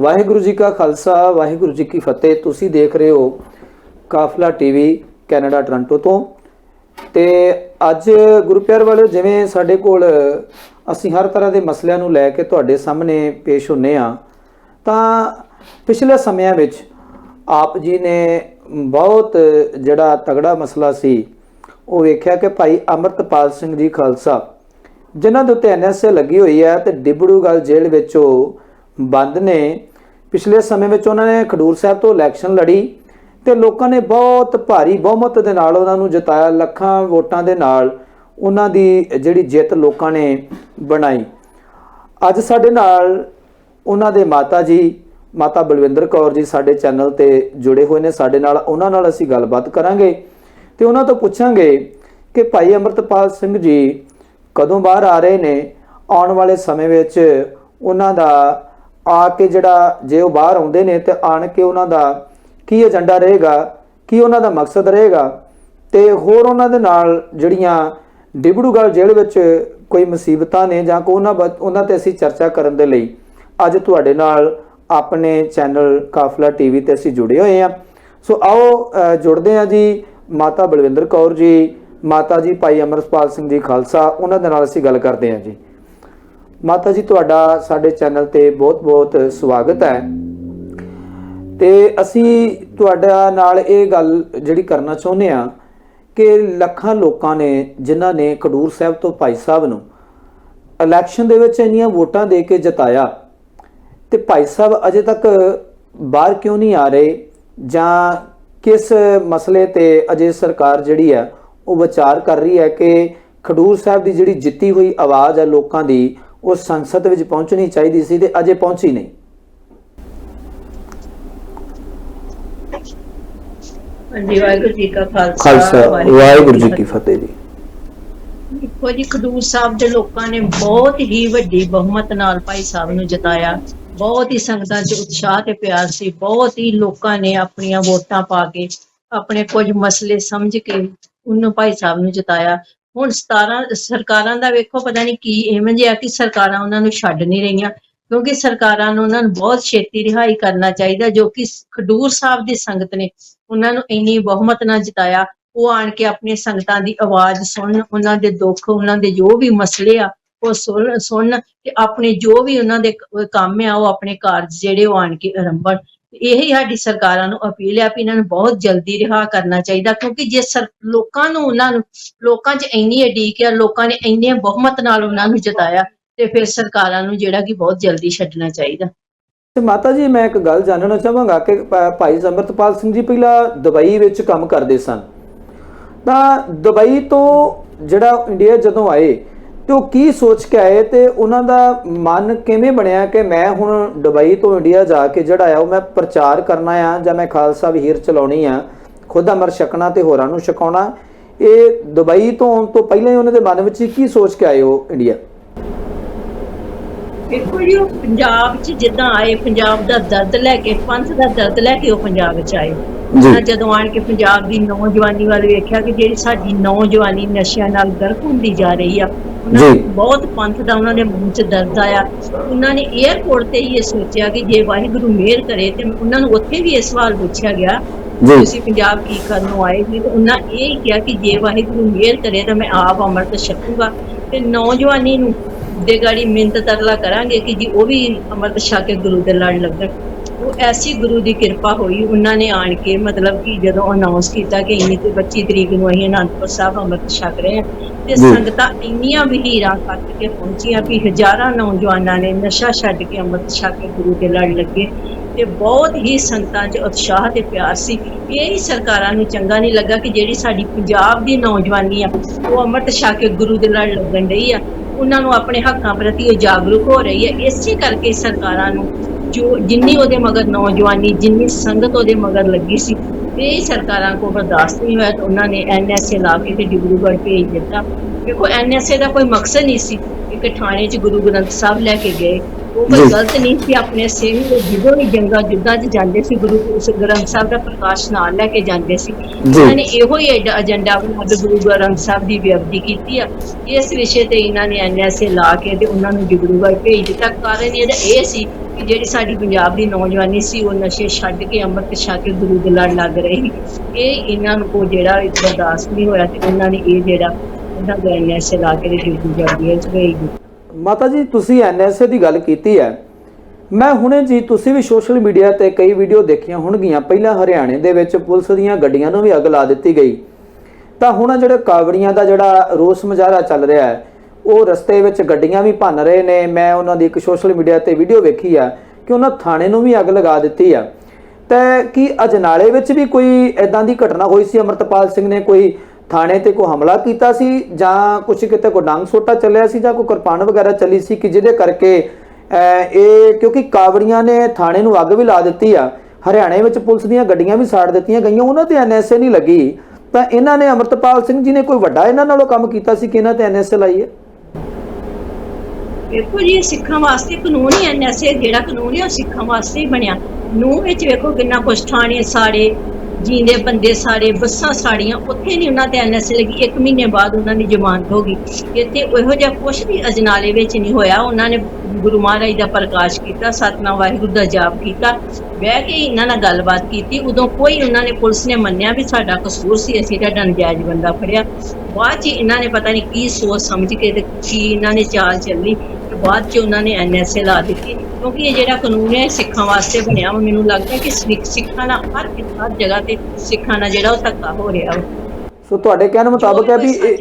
ਵਾਹਿਗੁਰੂ ਜੀ ਕਾ ਖਾਲਸਾ, ਵਾਹਿਗੁਰੂ ਜੀ ਕੀ ਫਤਿਹ। ਤੁਸੀਂ ਦੇਖ ਰਹੇ ਹੋ ਕਾਫਲਾ ਟੀਵੀ ਕੈਨੇਡਾ ਟੋਰਾਂਟੋ ਤੋਂ। ਤੇ ਅੱਜ ਗੁਰੂ ਪਿਆਰ ਵਾਲਿਓ, ਜਿਵੇਂ ਸਾਡੇ ਕੋਲ ਅਸੀਂ ਹਰ ਤਰ੍ਹਾਂ ਦੇ ਮਸਲਿਆਂ ਨੂੰ ਲੈ ਕੇ ਤੁਹਾਡੇ ਸਾਹਮਣੇ ਪੇਸ਼ ਹੁੰਨੇ ਆ, ਤਾਂ ਪਿਛਲੇ ਸਮਿਆਂ ਵਿੱਚ ਆਪ ਜੀ ਨੇ ਬਹੁਤ ਜਿਹੜਾ ਤਗੜਾ ਮਸਲਾ ਸੀ, ਉਹ ਵੇਖਿਆ ਕਿ ਭਾਈ ਅਮਰਤਪਾਲ ਸਿੰਘ ਜੀ ਖਾਲਸਾ, ਜਿਨ੍ਹਾਂ ਦੇ ਉੱਤੇ ਐਨਐਸਏ ਲੱਗੀ ਹੋਈ ਹੈ ਤੇ ਡਿਬੜੂਗੜ੍ਹ ਜੇਲ੍ਹ ਵਿੱਚ ਉਹ ਬੰਦ ਨੇ। ਪਿਛਲੇ ਸਮੇਂ ਵਿੱਚ ਉਹਨਾਂ ਨੇ ਖਡੂਰ ਸਾਹਿਬ ਤੋਂ ਇਲੈਕਸ਼ਨ ਲੜੀ ਤੇ ਲੋਕਾਂ ਨੇ ਬਹੁਤ ਭਾਰੀ ਬਹੁਮਤ ਦੇ ਨਾਲ ਉਹਨਾਂ ਨੂੰ ਜਿਤਾਇਆ, ਲੱਖਾਂ ਵੋਟਾਂ ਦੇ ਨਾਲ ਉਹਨਾਂ ਦੀ ਜਿਹੜੀ ਜਿੱਤ ਲੋਕਾਂ ਨੇ ਬਣਾਈ। ਅੱਜ ਸਾਡੇ ਨਾਲ ਉਹਨਾਂ ਦੇ ਮਾਤਾ ਜੀ, ਮਾਤਾ ਬਲਵਿੰਦਰ ਕੌਰ ਜੀ ਸਾਡੇ ਚੈਨਲ ਤੇ ਜੁੜੇ ਹੋਏ ਨੇ। ਸਾਡੇ ਨਾਲ ਉਹਨਾਂ ਨਾਲ ਅਸੀਂ ਗੱਲਬਾਤ ਕਰਾਂਗੇ ਤੇ ਉਹਨਾਂ ਤੋਂ ਪੁੱਛਾਂਗੇ ਕਿ ਭਾਈ ਅਮਰਤਪਾਲ ਸਿੰਘ ਜੀ ਕਦੋਂ ਬਾਹਰ ਆ ਰਹੇ ਨੇ? ਆਉਣ ਵਾਲੇ ਸਮੇਂ ਵਿੱਚ ਉਹਨਾਂ ਦਾ ਆ ਕੇ ਜਿਹੜਾ ਜੇ ਉਹ ਬਾਹਰ ਆਉਂਦੇ ਨੇ ਤੇ ਆਣ ਕੇ ਉਹਨਾਂ ਦਾ ਕੀ ਏਜੰਡਾ ਰਹੇਗਾ, ਕੀ ਉਹਨਾਂ ਦਾ ਮਕਸਦ ਰਹੇਗਾ ਤੇ ਹੋਰ ਉਹਨਾਂ ਦੇ ਨਾਲ ਜਿਹੜੀਆਂ ਡਿਬੜੂਗੜ੍ਹ ਜੇਲ੍ਹ ਵਿੱਚ ਕੋਈ ਮੁਸੀਬਤਾਂ ਨੇ ਜਾਂ ਕੋ ਉਹਨਾਂ ਬਾ- ਉਹਨਾਂ ਤੇ ਅਸੀਂ ਚਰਚਾ ਕਰਨ ਦੇ ਲਈ ਅੱਜ ਤੁਹਾਡੇ ਨਾਲ ਆਪਣੇ ਚੈਨਲ ਕਾਫਲਾ ਟੀਵੀ ਤੇ ਅਸੀਂ ਜੁੜੇ ਹੋਏ ਹਾਂ। ਸੋ ਆਓ ਜੁੜਦੇ ਹਾਂ ਜੀ ਮਾਤਾ ਬਲਵਿੰਦਰ ਕੌਰ ਜੀ, ਮਾਤਾ ਜੀ ਭਾਈ ਅਮਰਪਾਲ ਸਿੰਘ ਜੀ ਖਾਲਸਾ, ਉਹਨਾਂ ਦੇ ਨਾਲ ਅਸੀਂ ਗੱਲ ਕਰਦੇ ਹਾਂ ਜੀ। ਮਾਤਾ ਜੀ, ਤੁਹਾਡਾ ਸਾਡੇ ਚੈਨਲ ਤੇ ਬਹੁਤ-ਬਹੁਤ ਸਵਾਗਤ ਹੈ। ਤੇ ਅਸੀਂ ਤੁਹਾਡਾ ਨਾਲ ਇਹ ਗੱਲ ਜਿਹੜੀ ਕਰਨਾ ਚਾਹੁੰਦੇ ਆ ਕਿ ਲੱਖਾਂ ਲੋਕਾਂ ਨੇ, ਜਿਨ੍ਹਾਂ ਨੇ ਖਡੂਰ ਸਾਹਿਬ ਤੋਂ ਭਾਈ ਸਾਹਿਬ ਨੂੰ ਇਲੈਕਸ਼ਨ ਦੇ ਵਿੱਚ ਇੰਨੀਆਂ ਵੋਟਾਂ ਦੇ ਕੇ ਜਿਤਾਇਆ ਤੇ ਭਾਈ ਸਾਹਿਬ ਅਜੇ ਤੱਕ ਬਾਹਰ ਕਿਉਂ ਨਹੀਂ ਆ ਰਹੇ ਜਾਂ ਕਿਸ ਮਸਲੇ ਤੇ ਅਜੇ ਸਰਕਾਰ ਜਿਹੜੀ ਹੈ ਉਹ ਵਿਚਾਰ ਕਰ ਰਹੀ ਹੈ ਕਿ ਖਡੂਰ ਸਾਹਿਬ ਦੀ ਜਿਹੜੀ ਜਿੱਤੀ ਹੋਈ ਆਵਾਜ਼ ਹੈ ਲੋਕਾਂ ਦੀ ਉਹ ਸੰਸਦ ਵਿੱਚ ਪਹੁੰਚਣੀ ਚਾਹੀਦੀ ਸੀ ਤੇ ਅਜੇ ਪਹੁੰਚੀ ਨਹੀਂ। ਹਾਂਜੀ ਵਾਹਿਗੁਰੂ ਜੀ ਕਾ ਖਾਲਸਾ ਖਾਲਸਾ ਵਾਹਿਗੁਰੂ ਜੀ ਕੀ ਫਤਿਹ ਜੀ। ਦੇਖੋ ਜੀ ਖਡੂਰ ਸਾਹਿਬ ਦੇ ਲੋਕਾਂ ਨੇ ਬਹੁਤ ਹੀ ਵੱਡੀ ਬਹੁਮਤ ਨਾਲ ਭਾਈ ਸਾਹਿਬ ਨੂੰ ਜਿਤਾਇਆ। ਬਹੁਤ ਹੀ ਸੰਗਤਾਂ 'ਚ ਉਤਸ਼ਾਹ ਤੇ ਪਿਆਰ ਸੀ। ਬਹੁਤ ਹੀ ਲੋਕਾਂ ਨੇ ਆਪਣੀਆਂ ਵੋਟਾਂ ਪਾ ਕੇ ਆਪਣੇ ਕੁਝ ਮਸਲੇ ਸਮਝ ਕੇ ਉਹਨੂੰ ਭਾਈ ਸਾਹਿਬ ਨੂੰ ਜਿਤਾਇਆ। ਹੁਣ 17 ਸਰਕਾਰਾਂ ਦਾ ਵੇਖੋ ਪਤਾ ਨਹੀਂ ਕੀ ਐਵੇਂ ਜਿਹਾ ਕਿ ਸਰਕਾਰਾਂ ਉਹਨਾਂ ਨੂੰ ਛੱਡ ਨਹੀਂ ਰਹੀਆਂ, ਕਿਉਂਕਿ ਸਰਕਾਰਾਂ ਨੂੰ ਉਹਨਾਂ ਨੂੰ ਬਹੁਤ ਛੇਤੀ ਰਿਹਾਈ ਕਰਨਾ ਚਾਹੀਦਾ, ਜੋ ਕਿ ਖਡੂਰ ਸਾਹਿਬ ਦੀ ਸੰਗਤ ਨੇ ਉਹਨਾਂ ਨੂੰ ਇੰਨੀ ਬਹੁਮਤ ਨਾਲ ਜਿਤਾਇਆ, ਉਹ ਆਣ ਕੇ ਆਪਣੀ ਸੰਗਤਾਂ ਦੀ ਆਵਾਜ਼ ਸੁਣਨ, ਉਹਨਾਂ ਦੇ ਦੁੱਖ, ਉਹਨਾਂ ਦੇ ਜੋ ਵੀ ਮਸਲੇ ਆ, ਉਹ ਸੁਣ, ਸੁਣਨ ਤੇ ਆਪਣੇ ਜੋ ਵੀ ਉਹਨਾਂ ਦੇ ਕੰਮ ਆ, ਉਹ ਆਪਣੇ ਕਾਰਜ ਜਿਹੜੇ ਉਹ ਆਣ ਕੇ ਆਰੰਭਣ। ਇਹੀ ਸਾਡੀ ਸਰਕਾਰਾਂ ਨੂੰ ਅਪੀਲ ਆ ਵੀ ਇਹਨਾਂ ਨੂੰ ਬਹੁਤ ਜਲਦੀ ਰਿਹਾ ਕਰਨਾ ਚਾਹੀਦਾ, ਕਿਉਂਕਿ ਜੇ ਸਰ, ਲੋਕਾਂ ਨੂੰ ਉਹਨਾਂ ਨੂੰ, ਲੋਕਾਂ 'ਚ ਇੰਨੀ ਅਡੀਕ ਆ, ਲੋਕਾਂ ਨੇ ਇੰਨੇ ਬਹੁਮਤ ਨਾਲ ਉਹਨਾਂ ਨੂੰ ਜਿਤਾਇਆ, ਤੇ ਫਿਰ ਸਰਕਾਰਾਂ ਨੂੰ ਜਿਹੜਾ ਕਿ ਬਹੁਤ ਜਲਦੀ ਛੱਡਣਾ ਚਾਹੀਦਾ। ਤੇ ਮਾਤਾ ਜੀ, ਮੈਂ ਇੱਕ ਗੱਲ ਜਾਣਨਾ ਚਾਹਾਂਗਾ ਕਿ ਭਾਈ ਅਮਰਤਪਾਲ ਸਿੰਘ ਜੀ ਪਹਿਲਾਂ ਦੁਬਈ ਵਿੱਚ ਕੰਮ ਕਰਦੇ ਸਨ। ਤਾਂ ਦੁਬਈ ਤੋਂ ਜਿਹੜਾ ਇੰਡੀਆ ਜਦੋਂ ਆਏ ਤੇ ਉਹ ਕੀ ਸੋਚ ਕੇ ਆਏ ਤੇ ਉਹਨਾਂ ਦਾ ਮਨ ਕਿਵੇਂ ਬਣਿਆ ਕਿ ਮੈਂ ਹੁਣ ਦੁਬਈ ਤੋਂ ਇੰਡੀਆ ਜਾ ਕੇ ਜਿਹੜਾ ਆ ਉਹ ਮੈਂ ਪ੍ਰਚਾਰ ਕਰਨਾ ਆ ਜਾਂ ਮੈਂ ਖਾਲਸਾ ਵਿਹੀਰ ਚਲਾਉਣੀ ਆ, ਖੁਦ ਅਮਰ ਛਕਣਾ ਤੇ ਹੋਰਾਂ ਨੂੰ ਛਕਾਉਣਾ, ਇਹ ਦੁਬਈ ਤੋਂ ਆਉਣ ਤੋਂ ਪਹਿਲਾਂ ਹੀ ਉਹਨਾਂ ਦੇ ਮਨ ਵਿੱਚ ਕੀ ਸੋਚ ਕੇ ਆਏ ਉਹ ਇੰਡੀਆ? ਦੇਖੋ ਜੀ ਉਹ ਪੰਜਾਬ 'ਚ ਜਿੱਦਾਂ ਆਏ ਪੰਜਾਬ ਦਾ ਦਰਦ ਲੈ ਕੇ ਪੰਥ ਦਾ ਦਰਦ ਲੈ ਕੇ ਉਹ ਪੰਜਾਬ ਵਿੱਚ ਆਏ। ਜਦੋਂ ਆਣ ਕੇ ਪੰਜਾਬ ਦੀ ਨੌਜਵਾਨੀ ਵੱਲ ਵੇਖਿਆ ਕਿ ਜਿਹੜੀ ਸਾਡੀ ਨੌਜਵਾਨੀ ਨਸ਼ਿਆਂ ਨਾਲ ਗਰਕ ਹੁੰਦੀ ਜਾ ਰਹੀ ਆ ਉਹਨਾਂ ਨੂੰ ਜੀ। ਬਹੁਤ ਪੰਥ ਦਾ ਉਹਨਾਂ ਦੇ ਮਨ 'ਚ ਦਰਦ ਆਇਆ। ਉਹਨਾਂ ਨੇ 에ਅਰਪੋਰਟ ਤੇ ਹੀ ਇਹ ਸੋਚਿਆ ਕਿ ਜੇ ਵਾਹਿਗੁਰੂ ਮਿਹਰ ਕਰੇ ਤੇ ਉਹਨਾਂ ਨੂੰ ਉੱਥੇ ਵੀ ਇਹ ਸਵਾਲ ਪੁੱਛਿਆ ਗਿਆ ਜੀ। ਤੁਸੀਂ ਪੰਜਾਬ ਕੀ ਕਰਨ ਨੂੰ ਆਏ ਸੀ? ਤੇ ਉਹਨਾਂ ਇਹ ਕਿਹਾ ਕਿ ਜੇ ਵਾਹਿਗੁਰੂ ਮਿਹਰ ਕਰੇ ਤਾਂ ਮੈਂ ਆਪ ਅੰਮ੍ਰਿਤ ਛਕੂਗਾ। ਤੇ ਨੌਜਵਾਨੀ ਨੂੰ ਦੇ ਗਾੜੀ ਮਿੰਤ ਤਰਲਾ ਕਰਾਂਗੇ ਕਿ ਜੀ ਉਹ ਵੀ ਅੰਮ੍ਰਿਤ ਛਕ ਕੇ ਗੁਰੂ ਦੇ ਲੜ ਲੱਗਣ। ਉਹ ਐਸੀ ਗੁਰੂ ਦੀ ਕਿਰਪਾ ਹੋਈ ਉਹਨਾਂ ਨੇ ਆਣ ਕੇ ਮਤਲਬ ਕਿ ਜਦੋਂ ਅਨਾਉਂਸ ਕੀਤਾ ਕਿ ਇੰਨੀ ਤੇ 25 ਤਰੀਕ ਨੂੰ ਅਸੀਂ ਅਨੰਦਪੁਰ ਸਾਹਿਬ ਅੰਮ੍ਰਿਤ ਛਕ ਰਹੇ ਹਾਂ ਤੇ। ਸੰਗਤਾਂ ਇੰਨੀਆਂ ਵਹੀਰਾਂ ਕੱਟ ਕੇ ਪਹੁੰਚੀਆਂ ਵੀ ਹਜ਼ਾਰਾਂ ਨੌਜਵਾਨਾਂ ਨੇ ਨਸ਼ਾ ਛੱਡ ਕੇ ਅੰਮ੍ਰਿਤ ਛਕ ਕੇ ਗੁਰੂ ਦੇ ਲੜ ਲੱਗੇ। ਤੇ ਬਹੁਤ ਹੀ ਸੰਗਤਾਂ 'ਚ ਉਤਸ਼ਾਹ ਤੇ ਪਿਆਰ ਸੀ। ਇਹ ਹੀ ਸਰਕਾਰਾਂ ਨੂੰ ਚੰਗਾ ਨਹੀਂ ਲੱਗਾ ਕਿ ਜਿਹੜੀ ਸਾਡੀ ਪੰਜਾਬ ਦੀ ਨੌਜਵਾਨੀ ਆ ਉਹ ਅੰਮ੍ਰਿਤ ਛਕ ਕੇ ਗੁਰੂ ਦੇ ਲੜ ਲੱਗਣ ਡਈ ਆ। ਉਹਨਾਂ ਨੂੰ ਆਪਣੇ ਹੱਕਾਂ ਪ੍ਰਤੀ ਉਹ ਜਾਗਰੂਕ ਹੋ ਰਹੀ ਹੈ। ਇਸੇ ਕਰਕੇ ਸਰਕਾਰਾਂ ਨੂੰ ਜੋ ਜਿੰਨੀ ਉਹਦੇ ਮਗਰ ਨੌਜਵਾਨੀ, ਜਿੰਨੀ ਸੰਗਤ ਉਹਦੇ ਮਗਰ ਲੱਗੀ ਸੀ, ਇਹ ਸਰਕਾਰਾਂ ਕੋ ਬਰਦਾਸ਼ਤ ਨਹੀਂ ਹੋਇਆ ਤਾਂ ਉਹਨਾਂ ਨੇ ਐਨਐਸਏ ਲਾ ਕੇ ਤੇ ਡਿਬਰੂਗੜ੍ਹ ਭੇਜ ਦਿੱਤਾ। ਦੇਖੋ ਐਨਐਸਏ ਦਾ ਕੋਈ ਮਕਸਦ ਨਹੀਂ ਸੀ ਕਿ ਥਾਣੇ 'ਚ ਗੁਰੂ ਗ੍ਰੰਥ ਸਾਹਿਬ ਲੈ ਕੇ ਗਏ। ਉਹ ਕੋਈ। ਗਲਤ ਨਹੀਂ ਸੀ ਆਪਣੇ ਸਿੰਘ ਜਦੋਂ ਵੀ ਜੰਗਾਂ ਯੁੱਧਾਂ 'ਚ ਜਾਂਦੇ ਸੀ ਗੁਰੂ ਗ੍ਰੰਥ ਸਾਹਿਬ ਦਾ ਪ੍ਰਕਾਸ਼ ਨਾਲ ਲੈ ਕੇ ਜਾਂਦੇ ਸੀ। ਇਹਨਾਂ ਨੇ ਇਹੋ ਹੀ ਏਡ- ਏਜੰਡਾ ਬਣਾ ਕੇ ਗੁਰੂ ਗ੍ਰੰਥ ਸਾਹਿਬ ਦੀ ਵਿਅਕਤੀ ਕੀਤੀ ਆ। ਇਸ ਵਿਸ਼ੇ ਤੇ ਇਹਨਾਂ ਨੇ ਐਨਐਸਏ ਲਾ ਕੇ ਤੇ ਉਹਨਾਂ ਨੂੰ ਡਿਬਰੂਗੜ੍ਹ ਭੇਜ ਦਿੱਤਾ। ਕਾਰਨ ਇਹਦਾ ਇਹ ਸੀ ਕਿ ਜਿਹੜੀ ਸਾਡੀ ਪੰਜਾਬ ਦੀ ਨੌਜਵਾਨੀ ਸੀ ਉਹ ਨਸ਼ੇ ਛੱਡ ਕੇ ਅੰਮ੍ਰਿਤ ਛਕ ਕੇ ਗੁਰੂ ਦੇ ਲੜ ਲੱਗ ਰਹੀ। ਇਹ ਇਹਨਾਂ ਨੂੰ ਕੋ ਜਿਹੜਾ ਬਰਦਾਸ਼ਤ ਨਹੀਂ ਹੋਇਆ ਤੇ ਉਹਨਾਂ ਨੇ ਇਹ ਜਿਹੜਾ ਉਹਨਾਂ ਦਾ ਐਨਐਸਏ ਲਾ ਕੇ ਡਿਊਟੀ ਜਾਂਦੀ ਹੈ ਗਈ ਮਾਤਾ ਜੀ, ਤੁਸੀਂ ਐਨਐਸਏ ਦੀ ਗੱਲ ਕੀਤੀ ਹੈ। ਮੈਂ ਹੁਣੇ ਜੀ, ਤੁਸੀਂ ਵੀ ਸੋਸ਼ਲ ਮੀਡੀਆ ਤੇ ਕਈ ਵੀਡੀਓ ਦੇਖੀਆਂ ਹੋਣਗੀਆਂ। ਪਹਿਲਾਂ ਹਰਿਆਣੇ ਦੇ ਵਿੱਚ ਪੁਲਿਸ ਦੀਆਂ ਗੱਡੀਆਂ ਨੂੰ ਵੀ ਅੱਗ ਲਾ ਦਿੱਤੀ ਗਈ। ਤਾਂ ਹੁਣ ਜਿਹੜਾ ਕਾਵੜੀਆਂ ਦਾ ਜਿਹੜਾ ਰੋਸ ਮੁਜ਼ਾਹਰਾ ਚੱਲ ਰਿਹਾ ਹੈ, ਉਹ ਰਸਤੇ ਵਿੱਚ ਗੱਡੀਆਂ ਵੀ ਭੰਨ ਰਹੇ ਨੇ। ਮੈਂ ਉਹਨਾਂ ਦੀ ਇੱਕ ਸੋਸ਼ਲ ਮੀਡੀਆ ਤੇ ਵੀਡੀਓ ਵੇਖੀ ਆ ਕਿ ਉਹਨਾਂ ਥਾਣੇ ਨੂੰ ਵੀ ਅੱਗ ਲਗਾ ਦਿੱਤੀ ਆ। ਤੇ ਕੀ ਅਜਨਾਲੇ ਵਿੱਚ ਵੀ ਕੋਈ ਐਦਾਂ ਦੀ ਘਟਨਾ ਹੋਈ ਸੀ? ਅਮਰਤਪਾਲ ਸਿੰਘ ਨੇ ਕੋਈ ਥਾਣੇ ਤੇ ਕੋਈ ਹਮਲਾ ਕੀਤਾ ਸੀ ਜਾਂ ਕੁਝ ਕਿਤੇ ਕੋਈ ਡਾਂਗ ਸੋਟਾ ਚੱਲਿਆ ਸੀ ਜਾਂ ਕੋਈ ਕਿਰਪਾਨ ਵਗੈਰਾ ਚੱਲੀ ਸੀ ਕਿ ਜਿਹਦੇ ਕਰਕੇ ਇਹ ਕਿਉਂਕਿ ਕਾਵੜੀਆਂ ਨੇ ਥਾਣੇ ਨੂੰ ਅੱਗ ਵੀ ਲਾ ਦਿੱਤੀ ਆ। ਹਰਿਆਣੇ ਵਿੱਚ ਪੁਲਿਸ ਦੀਆਂ ਗੱਡੀਆਂ ਵੀ ਸਾੜ ਦਿੱਤੀਆਂ ਗਈਆਂ, ਉਹਨਾਂ ਤੇ ਐਨਐਸਏ ਨਹੀਂ ਲੱਗੀ। ਤਾਂ ਇਹਨਾਂ ਨੇ ਅਮਰਤਪਾਲ ਸਿੰਘ ਜੀ ਨੇ ਕੋਈ ਵੱਡਾ ਇਹਨਾਂ ਨਾਲੋਂ ਕੰਮ ਕੀਤਾ ਸੀ ਕਿ ਇਹਨਾਂ ਤੇ ਐਨਐਸਏ ਲਾਈ ਹੈ? ਵੇਖੋ ਜੀ ਸਿੱਖਾਂ ਵਾਸਤੇ ਕਾਨੂੰਨ ਹੀ ਐਨਐਸਏ ਜਿਹੜਾ ਕਾਨੂੰਨ ਹੈ ਉਹ ਸਿੱਖਾਂ ਵਾਸਤੇ ਹੀ ਬਣਿਆ। ਨੂੰ ਵਿੱਚ ਵੇਖੋ ਕਿੰਨਾ ਕੁਛ ਥਾਣੇ ਸਾੜੇ ਜੀਂਦੇ ਬੰਦੇ ਸਾੜੇ ਬੱਸਾਂ ਸਾੜੀਆਂ, ਉੱਥੇ ਨਹੀਂ ਉਹਨਾਂ ਤੇ ਐਨਐਸਏ ਲੱਗੀ। 1 ਮਹੀਨੇ ਬਾਅਦ ਉਹਨਾਂ ਦੀ ਜ਼ਮਾਨਤ ਹੋ ਗਈ। ਇੱਥੇ ਇਹੋ ਜਿਹਾ ਕੁਛ ਵੀ ਅਜਨਾਲੇ ਵਿੱਚ ਨਹੀਂ ਹੋਇਆ। ਉਹਨਾਂ ਨੇ ਗੁਰੂ ਮਹਾਰਾਜ ਦਾ ਪ੍ਰਕਾਸ਼ ਕੀਤਾ, ਸਤਨਾਮ ਵਾਹਿਗੁਰੂ ਦਾ ਜਾਪ ਕੀਤਾ। ਬਹਿ ਕੇ ਇਹਨਾਂ ਨਾਲ ਗੱਲਬਾਤ ਕੀਤੀ। ਉਦੋਂ ਕੋਈ ਉਹਨਾਂ ਨੇ ਪੁਲਿਸ ਨੇ ਮੰਨਿਆ ਵੀ ਸਾਡਾ ਕਸੂਰ ਸੀ, ਅਸੀਂ ਤੁਹਾਡਾ ਨਜਾਇਜ਼ ਬੰਦਾ ਫੜਿਆ। ਬਾਅਦ ਚ ਇਹਨਾਂ ਨੇ ਪਤਾ ਨਹੀਂ ਕੀ ਸੋਚ ਸਮਝ ਕੇ ਤੇ ਕੀ ਇਹਨਾਂ ਨੇ ਚਾਲ ਚੱਲੀ। ਬਾਅਦ ਚ ਉਹਨਾਂ ਨੇ ਐਨਐਸਏ ਲਾ ਦਿੱਤੀ। ਕਿਉਂਕਿ ਇਹ ਜਿਹੜਾ ਕਾਨੂੰਨ ਹੈ ਸਿੱਖਾਂ ਵਾਸਤੇ ਬਣਿਆ ਵਾ। ਮੈਨੂੰ ਲੱਗਦਾ ਕਿ ਸਿੱਖ- ਸਿੱਖਾਂ ਨਾਲ ਹਰ ਹਰ ਜਗ੍ਹਾ ਤੇ ਸਿੱਖਾਂ ਨਾਲ ਜਿਹੜਾ ਉਹ ਧੱਕਾ ਹੋ ਰਿਹਾ ਵਾ। ਸੋ ਤੁਹਾਡੇ ਕਹਿਣ ਮੁਤਾਬਕ ਹੈ ਵੀ ਇਹ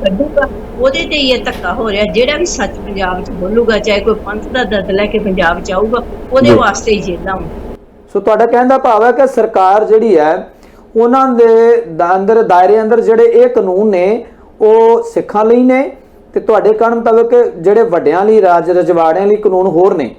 ਕੱਢੂਗਾ ਉਹਦੇ ਤੇ ਹੀ ਇਹ ਧੱਕਾ ਹੋ ਰਿਹਾ। ਜਿਹੜਾ ਵੀ ਸੱਚ ਪੰਜਾਬ 'ਚ ਬੋਲੂਗਾ ਚਾਹੇ ਕੋਈ ਪੰਥ ਦਾ ਦਰਦ ਲੈ ਕੇ ਪੰਜਾਬ 'ਚ ਆਊਗਾ ਉਹਦੇ ਜੀ। ਵਾਸਤੇ ਹੀ ਜੇਲਾਂ ਵਾ। ਸੋ ਤੁਹਾਡਾ ਕਹਿਣ ਦਾ ਭਾਵ ਹੈ ਕਿ ਸਰਕਾਰ ਜਿਹੜੀ ਹੈ ਉਹਨਾਂ ਦੇ ਦਾ- ਅੰਦਰ ਦਾਇਰੇ ਅੰਦਰ ਜਿਹੜੇ ਇਹ ਕਾਨੂੰਨ ਨੇ ਉਹ ਸਿੱਖਾਂ ਲਈ ਨੇ ਤੇ ਤੁਹਾਡੇ ਕਹਿਣ ਮੁਤਾਬਕ ਜਿਹੜੇ ਵੱਡਿਆਂ ਲਈ ਰਾਜ ਰਜਵਾੜਿਆਂ ਲਈ ਕਾਨੂੰਨ ਹੋਰ ਨੇ?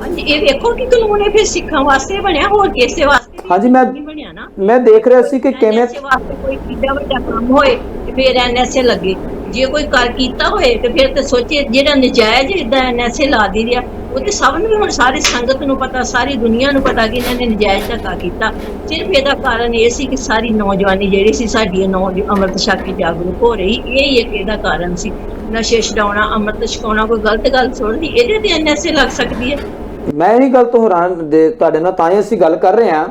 ਹਾਂਜੀ ਇਹ ਵੇਖੋ ਕਿ ਕਾਨੂੰਨ ਇਹ ਫਿਰ ਸਿੱਖਾਂ ਵਾਸਤੇ ਬਣਿਆ ਹੋਰ ਕਿਸੇ ਵਾਸਤੇ ਵੀ ਹਾਂਜੀ, ਮੈਂ- ਨਹੀਂ ਬਣਿਆ ਨਾ। ਮੈਂ ਦੇਖ ਰਿਹਾ ਸੀ ਕਿ ਕਿਵੇਂ NSA ਵਾਸਤੇ ਕੋਈ ਕਿੱਡਾ ਵੱਡਾ ਕੰਮ ਹੋਏ ਤੇ ਫਿਰ ਐਨਐਸਏ ਲੱਗੇ। ਜੇ ਕੋਈ ਕਰ ਕੀਤਾ ਹੋਏ ਤੇ ਫਿਰ ਤੇ ਸੋਚੇ ਜਿਹੜਾ ਨਜਾਇਜ਼ ਇਦਾਂ ਐਨਐਸਏ ਲਾ ਦੀ ਰਿਹਾ, ਉਹ ਤੇ ਸਭ ਨੂੰ ਹੁਣ ਸਾਰੀ ਸੰਗਤ ਨੂੰ ਪਤਾ, ਸਾਰੀ ਦੁਨੀਆ ਨੂੰ ਪਤਾ ਕਿ ਇਹਨਾਂ ਨੇ ਨਜਾਇਜ਼ ਧੱਕਾ ਕੀਤਾ। ਸਿਰਫ ਇਹਦਾ ਕਾਰਨ ਇਹ ਸੀ ਕਿ ਸਾਰੀ ਨੌਜਵਾਨੀ ਜਿਹੜੀ ਸੀ ਸਾਡੀ ਨੌਜ, ਅੰਮ੍ਰਿਤ ਛਕ ਜਾਗਰੂਕ ਹੋ ਰਹੀ, ਇਹ ਇੱਕ ਇਹਦਾ ਕਾਰਨ ਸੀ। ਨਸ਼ੇ ਛਡਾਉਣਾ, ਅੰਮ੍ਰਿਤ ਛਕਾਉਣਾ ਕੋਈ ਗਲਤ ਗੱਲ ਥੋੜ੍ਹੀ ਇਹਦੇ ਤੇ ਐਨਐਸਏ ਲੱਗ ਸਕਦੀ ਹੈ। ਮੈਂ ਇਹ ਗੱਲ ਤੋਂ ਹੈਰਾਨ ਦੇ, ਤੁਹਾਡੇ ਨਾਲ ਤਾਂ ਹੀ ਅਸੀਂ ਗੱਲ ਕਰ ਰਹੇ ਹਾਂ,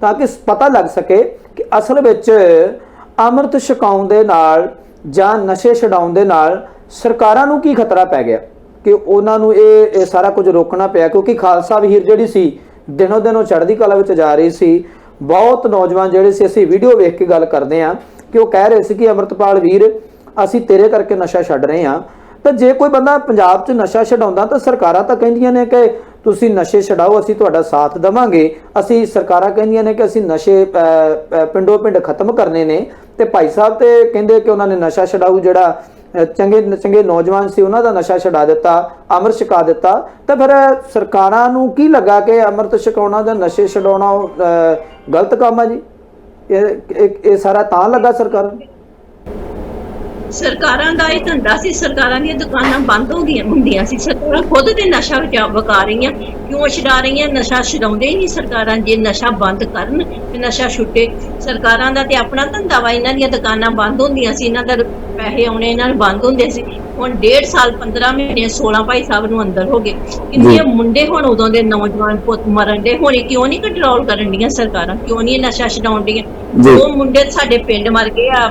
ਤਾਂ ਕਿ ਪਤਾ ਲੱਗ ਸਕੇ ਕਿ ਅਸਲ ਵਿੱਚ ਅੰਮ੍ਰਿਤ ਛਕਾਉਣ ਦੇ ਨਾਲ ਜਾਂ ਨਸ਼ੇ ਛਡਾਉਣ ਦੇ ਨਾਲ ਸਰਕਾਰਾਂ ਨੂੰ ਕੀ ਖਤਰਾ ਪੈ ਗਿਆ? ਕਿ ਉਹਨਾਂ ਨੂੰ ਇਹ ਸਾਰਾ ਕੁਝ ਰੋਕਣਾ ਪਿਆ? ਕਿਉਂਕਿ ਖਾਲਸਾ ਵੀਰ ਜਿਹੜੀ ਸੀ, ਦਿਨੋ ਦਿਨ ਉਹ ਚੜ੍ਹਦੀ ਕਲਾ ਵਿੱਚ ਜਾ ਰਹੀ ਸੀ। ਬਹੁਤ ਨੌਜਵਾਨ ਜਿਹੜੇ ਸੀ, ਅਸੀਂ ਵੀਡੀਓ ਵੇਖ ਕੇ ਗੱਲ ਕਰਦੇ ਹਾਂ ਕਿ ਉਹ ਕਹਿ ਰਹੇ ਸੀ ਕਿ ਅੰਮ੍ਰਿਤਪਾਲ ਵੀਰ, ਅਸੀਂ ਤੇਰੇ ਕਰਕੇ ਨਸ਼ਾ ਛੱਡ ਰਹੇ ਹਾਂ। ਤਾਂ ਜੇ ਕੋਈ ਬੰਦਾ ਪੰਜਾਬ 'ਚ ਨਸ਼ਾ ਛਡਾਉਂਦਾ ਤਾਂ ਸਰਕਾਰਾਂ ਤਾਂ ਕਹਿੰਦੀਆਂ ਨੇ ਕਿ ਤੁਸੀਂ ਨਸ਼ੇ ਛਡਾਓ ਅਸੀਂ ਤੁਹਾਡਾ ਸਾਥ ਦੇਵਾਂਗੇ। ਅਸੀਂ ਸਰਕਾਰਾਂ ਕਹਿੰਦੀਆਂ ਨੇ ਕਿ ਅਸੀਂ ਨਸ਼ੇ ਪਿੰਡੋ ਪਿੰਡ ਖਤਮ ਕਰਨੇ ਨੇ। ਤੇ ਭਾਈ ਸਾਹਿਬ ਤੇ ਕਹਿੰਦੇ ਕਿ ਉਹਨਾਂ ਨੇ ਨਸ਼ਾ ਛਡਾਊ ਜਿਹੜਾ ਚੰਗੇ ਚੰਗੇ ਨੌਜਵਾਨ ਸੀ ਉਹਨਾਂ ਦਾ ਨਸ਼ਾ ਛਡਾ ਦਿੱਤਾ ਅਮਰ ਛਕਾ ਦਿੱਤਾ। ਤਾਂ ਫਿਰ ਸਰਕਾਰਾਂ ਨੂੰ ਕੀ ਲੱਗਾ ਕਿ ਅੰਮ੍ਰਿਤ ਛਕਾਉਣਾ ਜਾਂ ਨਸ਼ੇ ਛਡਾਉਣਾ ਅਹ, ਗਲਤ ਕੰਮ ਆ ਜੀ? ਇਹ ਇਹ- ਸਾਰਾ ਤਾਂ ਲੱਗਾ ਸਰਕਾਰ ਨੂੰ? ਸਰਕਾਰਾਂ ਦਾ ਇਹ ਧੰਦਾ ਸੀ ਸਰਕਾਰਾਂ ਦੀਆਂ ਦੁਕਾਨਾਂ ਬੰਦ ਹੋ ਗਈਆਂ ਹੁੰਦੀਆਂ ਸੀ। ਸਰਕਾਰਾਂ ਖੁਦ ਤੇ ਨਸ਼ਾ ਵਿਚਾ ਵਕਾ ਰਹੀਆਂ। ਕਿਉਂ ਛਡਾ ਰਹੀਆਂ? ਨਸ਼ਾ ਛਡਾਉਂਦੇ ਹੀ ਨਹੀਂ ਸਰਕਾਰਾਂ। ਜੇ ਨਸ਼ਾ ਬੰਦ ਕਰਨ ਤੇ ਨਸ਼ਾ ਛੁੱਟੇ ਸਰਕਾਰਾਂ ਦਾ ਤੇ ਆਪਣਾ ਧੰਦਾ ਵਾ। ਇਹਨਾਂ ਦੀਆਂ ਦੁਕਾਨਾਂ ਬੰਦ ਹੁੰਦੀਆਂ ਸੀ ਇਹਨਾਂ ਦਾ ਪੈਸੇ ਆਉਣੇ ਇਹਨਾਂ ਨੂੰ ਬੰਦ ਹੁੰਦੇ ਸੀ। ਹੁਣ ਡੇਢ ਸਾਲ 15 ਮਹੀਨੇ 16 ਭਾਈ ਸਾਹਿਬ ਨੂੰ ਅੰਦਰ ਹੋ ਗਏ। ਕਿੰਨੇ ਮੁੰਡੇ ਹੁਣ ਉਦੋਂ ਦੇ ਨੌਜਵਾਨ ਪੁੱਤ ਮਰਨ ਦੇ ਹੁਣ ਕਿਉਂ ਨਹੀਂ ਕੰਟਰੋਲ ਕਰਨ ਦੀਆਂ ਸਰਕਾਰਾਂ? ਕਿਉਂ ਨਹੀਂ ਨਸ਼ਾ ਛਡਾਉਣ ਦੀਆਂ ਜੀ। ਦੋ ਮੁੰਡੇ ਸਾਡੇ ਪਿੰਡ ਮਰ ਗਏ ਆ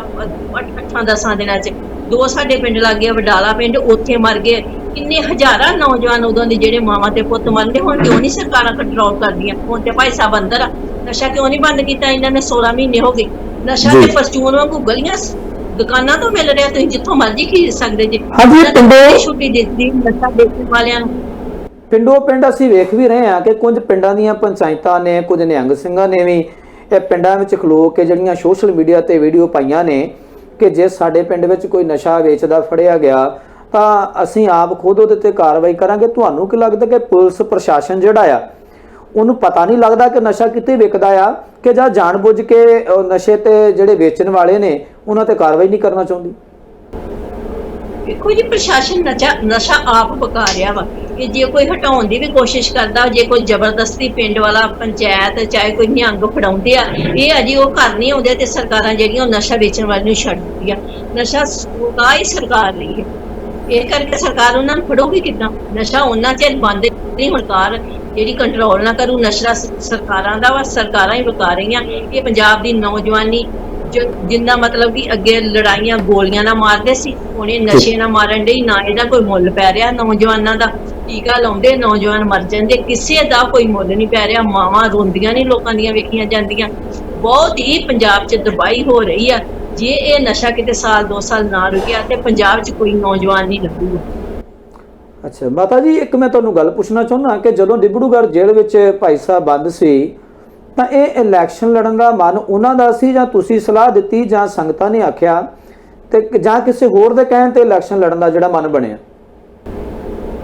ਅੱਠ- ਅੱਠਾਂ ਦਸਾਂ ਦਿਨਾਂ ਚ। ਦੋ ਸਾਡੇ ਪਿੰਡ ਲੱਗੇ ਵਡਾਲਾ ਪਿੰਡ ਉੱਥੇ ਮਰ ਗਏ। ਕਿੰਨੇ ਹਜ਼ਾਰਾਂ ਨੌਜਵਾਨ ਉਦੋਂ ਦੇ ਜਿਹੜੇ ਮਾਵਾਂ ਤੇ ਪੁੱਤ ਮਰਦੇ ਹੁਣ ਕਿਉਂ ਨਹੀਂ ਸਰਕਾਰਾਂ ਕੰਟਰੋਲ ਕਰਦੀਆਂ? ਹੁਣ ਤੇ ਭਾਈ ਸਾਹਿਬ ਅੰਦਰ ਆ। ਨਸ਼ਾ ਕਿਉਂ ਨਹੀਂ ਬੰਦ ਕੀਤਾ ਇਹਨਾਂ ਨੇ? 16 ਮਹੀਨੇ ਹੋ ਗਏ। ਨਸ਼ਾ। ਤੇ ਪਰਚੂਨ ਵਾਂਗੂ ਗਲੀਆਂ ਦੁਕਾਨਾਂ ਤੋਂ ਮਿਲ ਰਿਹਾ ਤੁਸੀਂ ਜਿੱਥੋਂ ਮਰਜ਼ੀ ਖਰੀਦ ਸਕਦੇ ਜੀ। ਹਾਂਜੀ, ਪਿੰਡੋਂ- ਛੁੱਟੀ ਦਿੱਤੀ ਨਸ਼ਾ ਵੇਚਣ ਵਾਲਿਆਂ ਨੂੰ। ਪਿੰਡੋ ਪਿੰਡ ਅਸੀਂ ਵੇਖ ਵੀ ਰਹੇ ਹਾਂ ਕਿ ਕੁਝ ਪਿੰਡਾਂ ਦੀਆਂ ਪੰਚਾਇਤਾਂ ਨੇ ਕੁਝ ਨਿਹੰਗ ਸਿੰਘਾਂ ਨੇ ਵੀ ਇਹ ਪਿੰਡਾਂ ਵਿੱਚ ਖਲੋ ਕੇ ਜਿਹੜੀਆਂ ਸੋਸ਼ਲ ਮੀਡੀਆ ਤੇ ਵੀਡੀਓ ਪਾਈਆਂ ਨੇ ਕਿ ਜੇ ਸਾਡੇ ਪਿੰਡ ਵਿੱਚ ਕੋਈ ਨਸ਼ਾ ਵੇਚਦਾ ਫੜਿਆ ਗਿਆ, ਤਾਂ ਅਸੀਂ ਆਪ ਖੁਦ ਉਹਦੇ ਤੇ ਕਾਰਵਾਈ ਕਰਾਂਗੇ। ਤੁਹਾਨੂੰ ਕੀ ਲੱਗਦਾ ਕਿ ਪੁਲਿਸ ਪ੍ਰਸ਼ਾਸਨ ਜਿਹੜਾ ਆ, ਉਹਨੂੰ ਪਤਾ ਨਹੀਂ ਲੱਗਦਾ ਕਿ ਨਸ਼ਾ ਕਿੱਥੇ ਵਿਕਦਾ ਆ ਕਿ ਜਾਂ ਜਾਣਬੁੱਝ ਕੇ ਨਸ਼ੇ ਤੇ ਜਿਹੜੇ ਵੇਚਣ ਵਾਲੇ ਨੇ, ਉਹਨਾਂ ਤੇ ਕਾਰਵਾਈ ਨਹੀਂ ਕਰਨਾ ਚਾਹੁੰਦੀ? ਦੇਖੋ ਜੀ, ਪ੍ਰਸ਼ਾਸਨ ਨਸ਼ਾ ਆਪ ਪਕਾ ਰਿਹਾ ਵਾ। ਕਿ ਜੇ ਕੋਈ ਹਟਾਉਣ ਦੀ ਵੀ ਕੋਸ਼ਿਸ਼ ਕਰਦਾ ਜੇ ਕੋਈ ਜ਼ਬਰਦਸਤੀ ਪਿੰਡ ਵਾਲਾ ਪੰਚਾਇਤ ਚਾਹੇ ਕੋਈ ਨਿਹੰਗ ਫੜਾਉਂਦੇ ਆ ਇਹ ਅਜੇ ਉਹ ਘਰ ਨਹੀਂ ਆਉਂਦੇ ਤੇ ਸਰਕਾਰਾਂ ਜਿਹੜੀਆਂ ਉਹ ਨਸ਼ਾ ਵੇਚਣ ਵਾਲੇ ਨੂੰ ਛੱਡ ਦਿੰਦੀਆਂ। ਨਸ਼ਾ ਸੁਕਾ ਹੀ ਸਰਕਾਰ ਲਈ ਹੈ। ਇਹ ਕਰਕੇ ਸਰਕਾਰ ਉਹਨਾਂ ਨੂੰ ਫੜੋਗੀ ਕਿੱਦਾਂ? ਨਸ਼ਾ ਉਹਨਾਂ ਚਿਰ ਬੰਦ ਨਹੀਂ ਹੁਣ ਕਾਰ ਜਿਹੜੀ ਕੰਟਰੋਲ ਨਾ ਕਰੂ ਨਸ਼ਾ ਸਰਕਾਰਾਂ ਦਾ ਵਾ ਸਰਕਾਰਾਂ ਹੀ ਵਿਕਾ ਰਹੀਆਂ। ਇਹ ਪੰਜਾਬ ਦੀ ਨੌਜਵਾਨੀ ਜਿੰਨਾ ਮਤਲਬ ਕਿ ਅੱਗੇ ਲੜਾਈਆਂ ਗੋਲੀਆਂ ਨਾਲ ਮਾਰਦੇ ਸੀ ਹੁਣ ਇਹ ਨਸ਼ੇ ਨਾਲ ਮਾਰਨ ਦੇ ਨਾ ਇਹਦਾ ਕੋਈ ਮੁੱਲ ਪੈ ਰਿਹਾ ਨੌਜਵਾਨਾਂ ਦਾ। ਟੀਕਾ ਲਾਉਂਦੇ ਨੌਜਵਾਨ ਮਰ ਜਾਂਦੇ, ਕਿਸੇ ਦਾ ਕੋਈ ਮੁੱਲ ਨਹੀਂ ਪੈ ਰਿਹਾ, ਮਾਵਾਂ ਰੋਂਦੀਆਂ ਨਹੀਂ ਲੋਕਾਂ ਦੀਆਂ ਵੇਖੀਆਂ ਜਾਂਦੀਆਂ। ਬਹੁਤ ਹੀ ਪੰਜਾਬ 'ਚ ਦਬਾਈ ਹੋ ਰਹੀ ਆ। ਜੇ ਇਹ ਨਸ਼ਾ ਕਿਤੇ ਸਾਲ, ਦੋ ਸਾਲ ਨਾ ਰੁਕਿਆ ਤੇ ਪੰਜਾਬ 'ਚ ਕੋਈ ਨੌਜਵਾਨ ਨਹੀਂ ਲੱਭੂਗਾ। ਅੱਛਾ, ਮਾਤਾ ਜੀ, ਇੱਕ ਮੈਂ ਤੁਹਾਨੂੰ ਗੱਲ ਪੁੱਛਣਾ ਚਾਹੁੰਦਾ ਕਿ ਜਦੋਂ ਡਿਬੜੂਗੜ੍ਹ ਜੇਲ੍ਹ ਵਿੱਚ ਭਾਈ ਸਾਹਿਬ ਬੰਦ ਸੀ, ਤਾਂ ਇਹ ਇਲੈਕਸ਼ਨ ਲੜਨ ਦਾ ਮਨ ਉਹਨਾਂ ਦਾ ਸੀ ਜਾਂ ਤੁਸੀਂ ਸਲਾਹ ਦਿੱਤੀ ਜਾਂ ਸੰਗਤਾਂ ਨੇ ਆਖਿਆ? ਤੇ ਜਾਂ ਕਿਸੇ ਹੋਰ ਦੇ ਕਹਿਣ ਤੇ ਇਲੈਕਸ਼ਨ ਲੜਨ ਦਾ ਜਿਹੜਾ ਮਨ ਬਣਿਆ?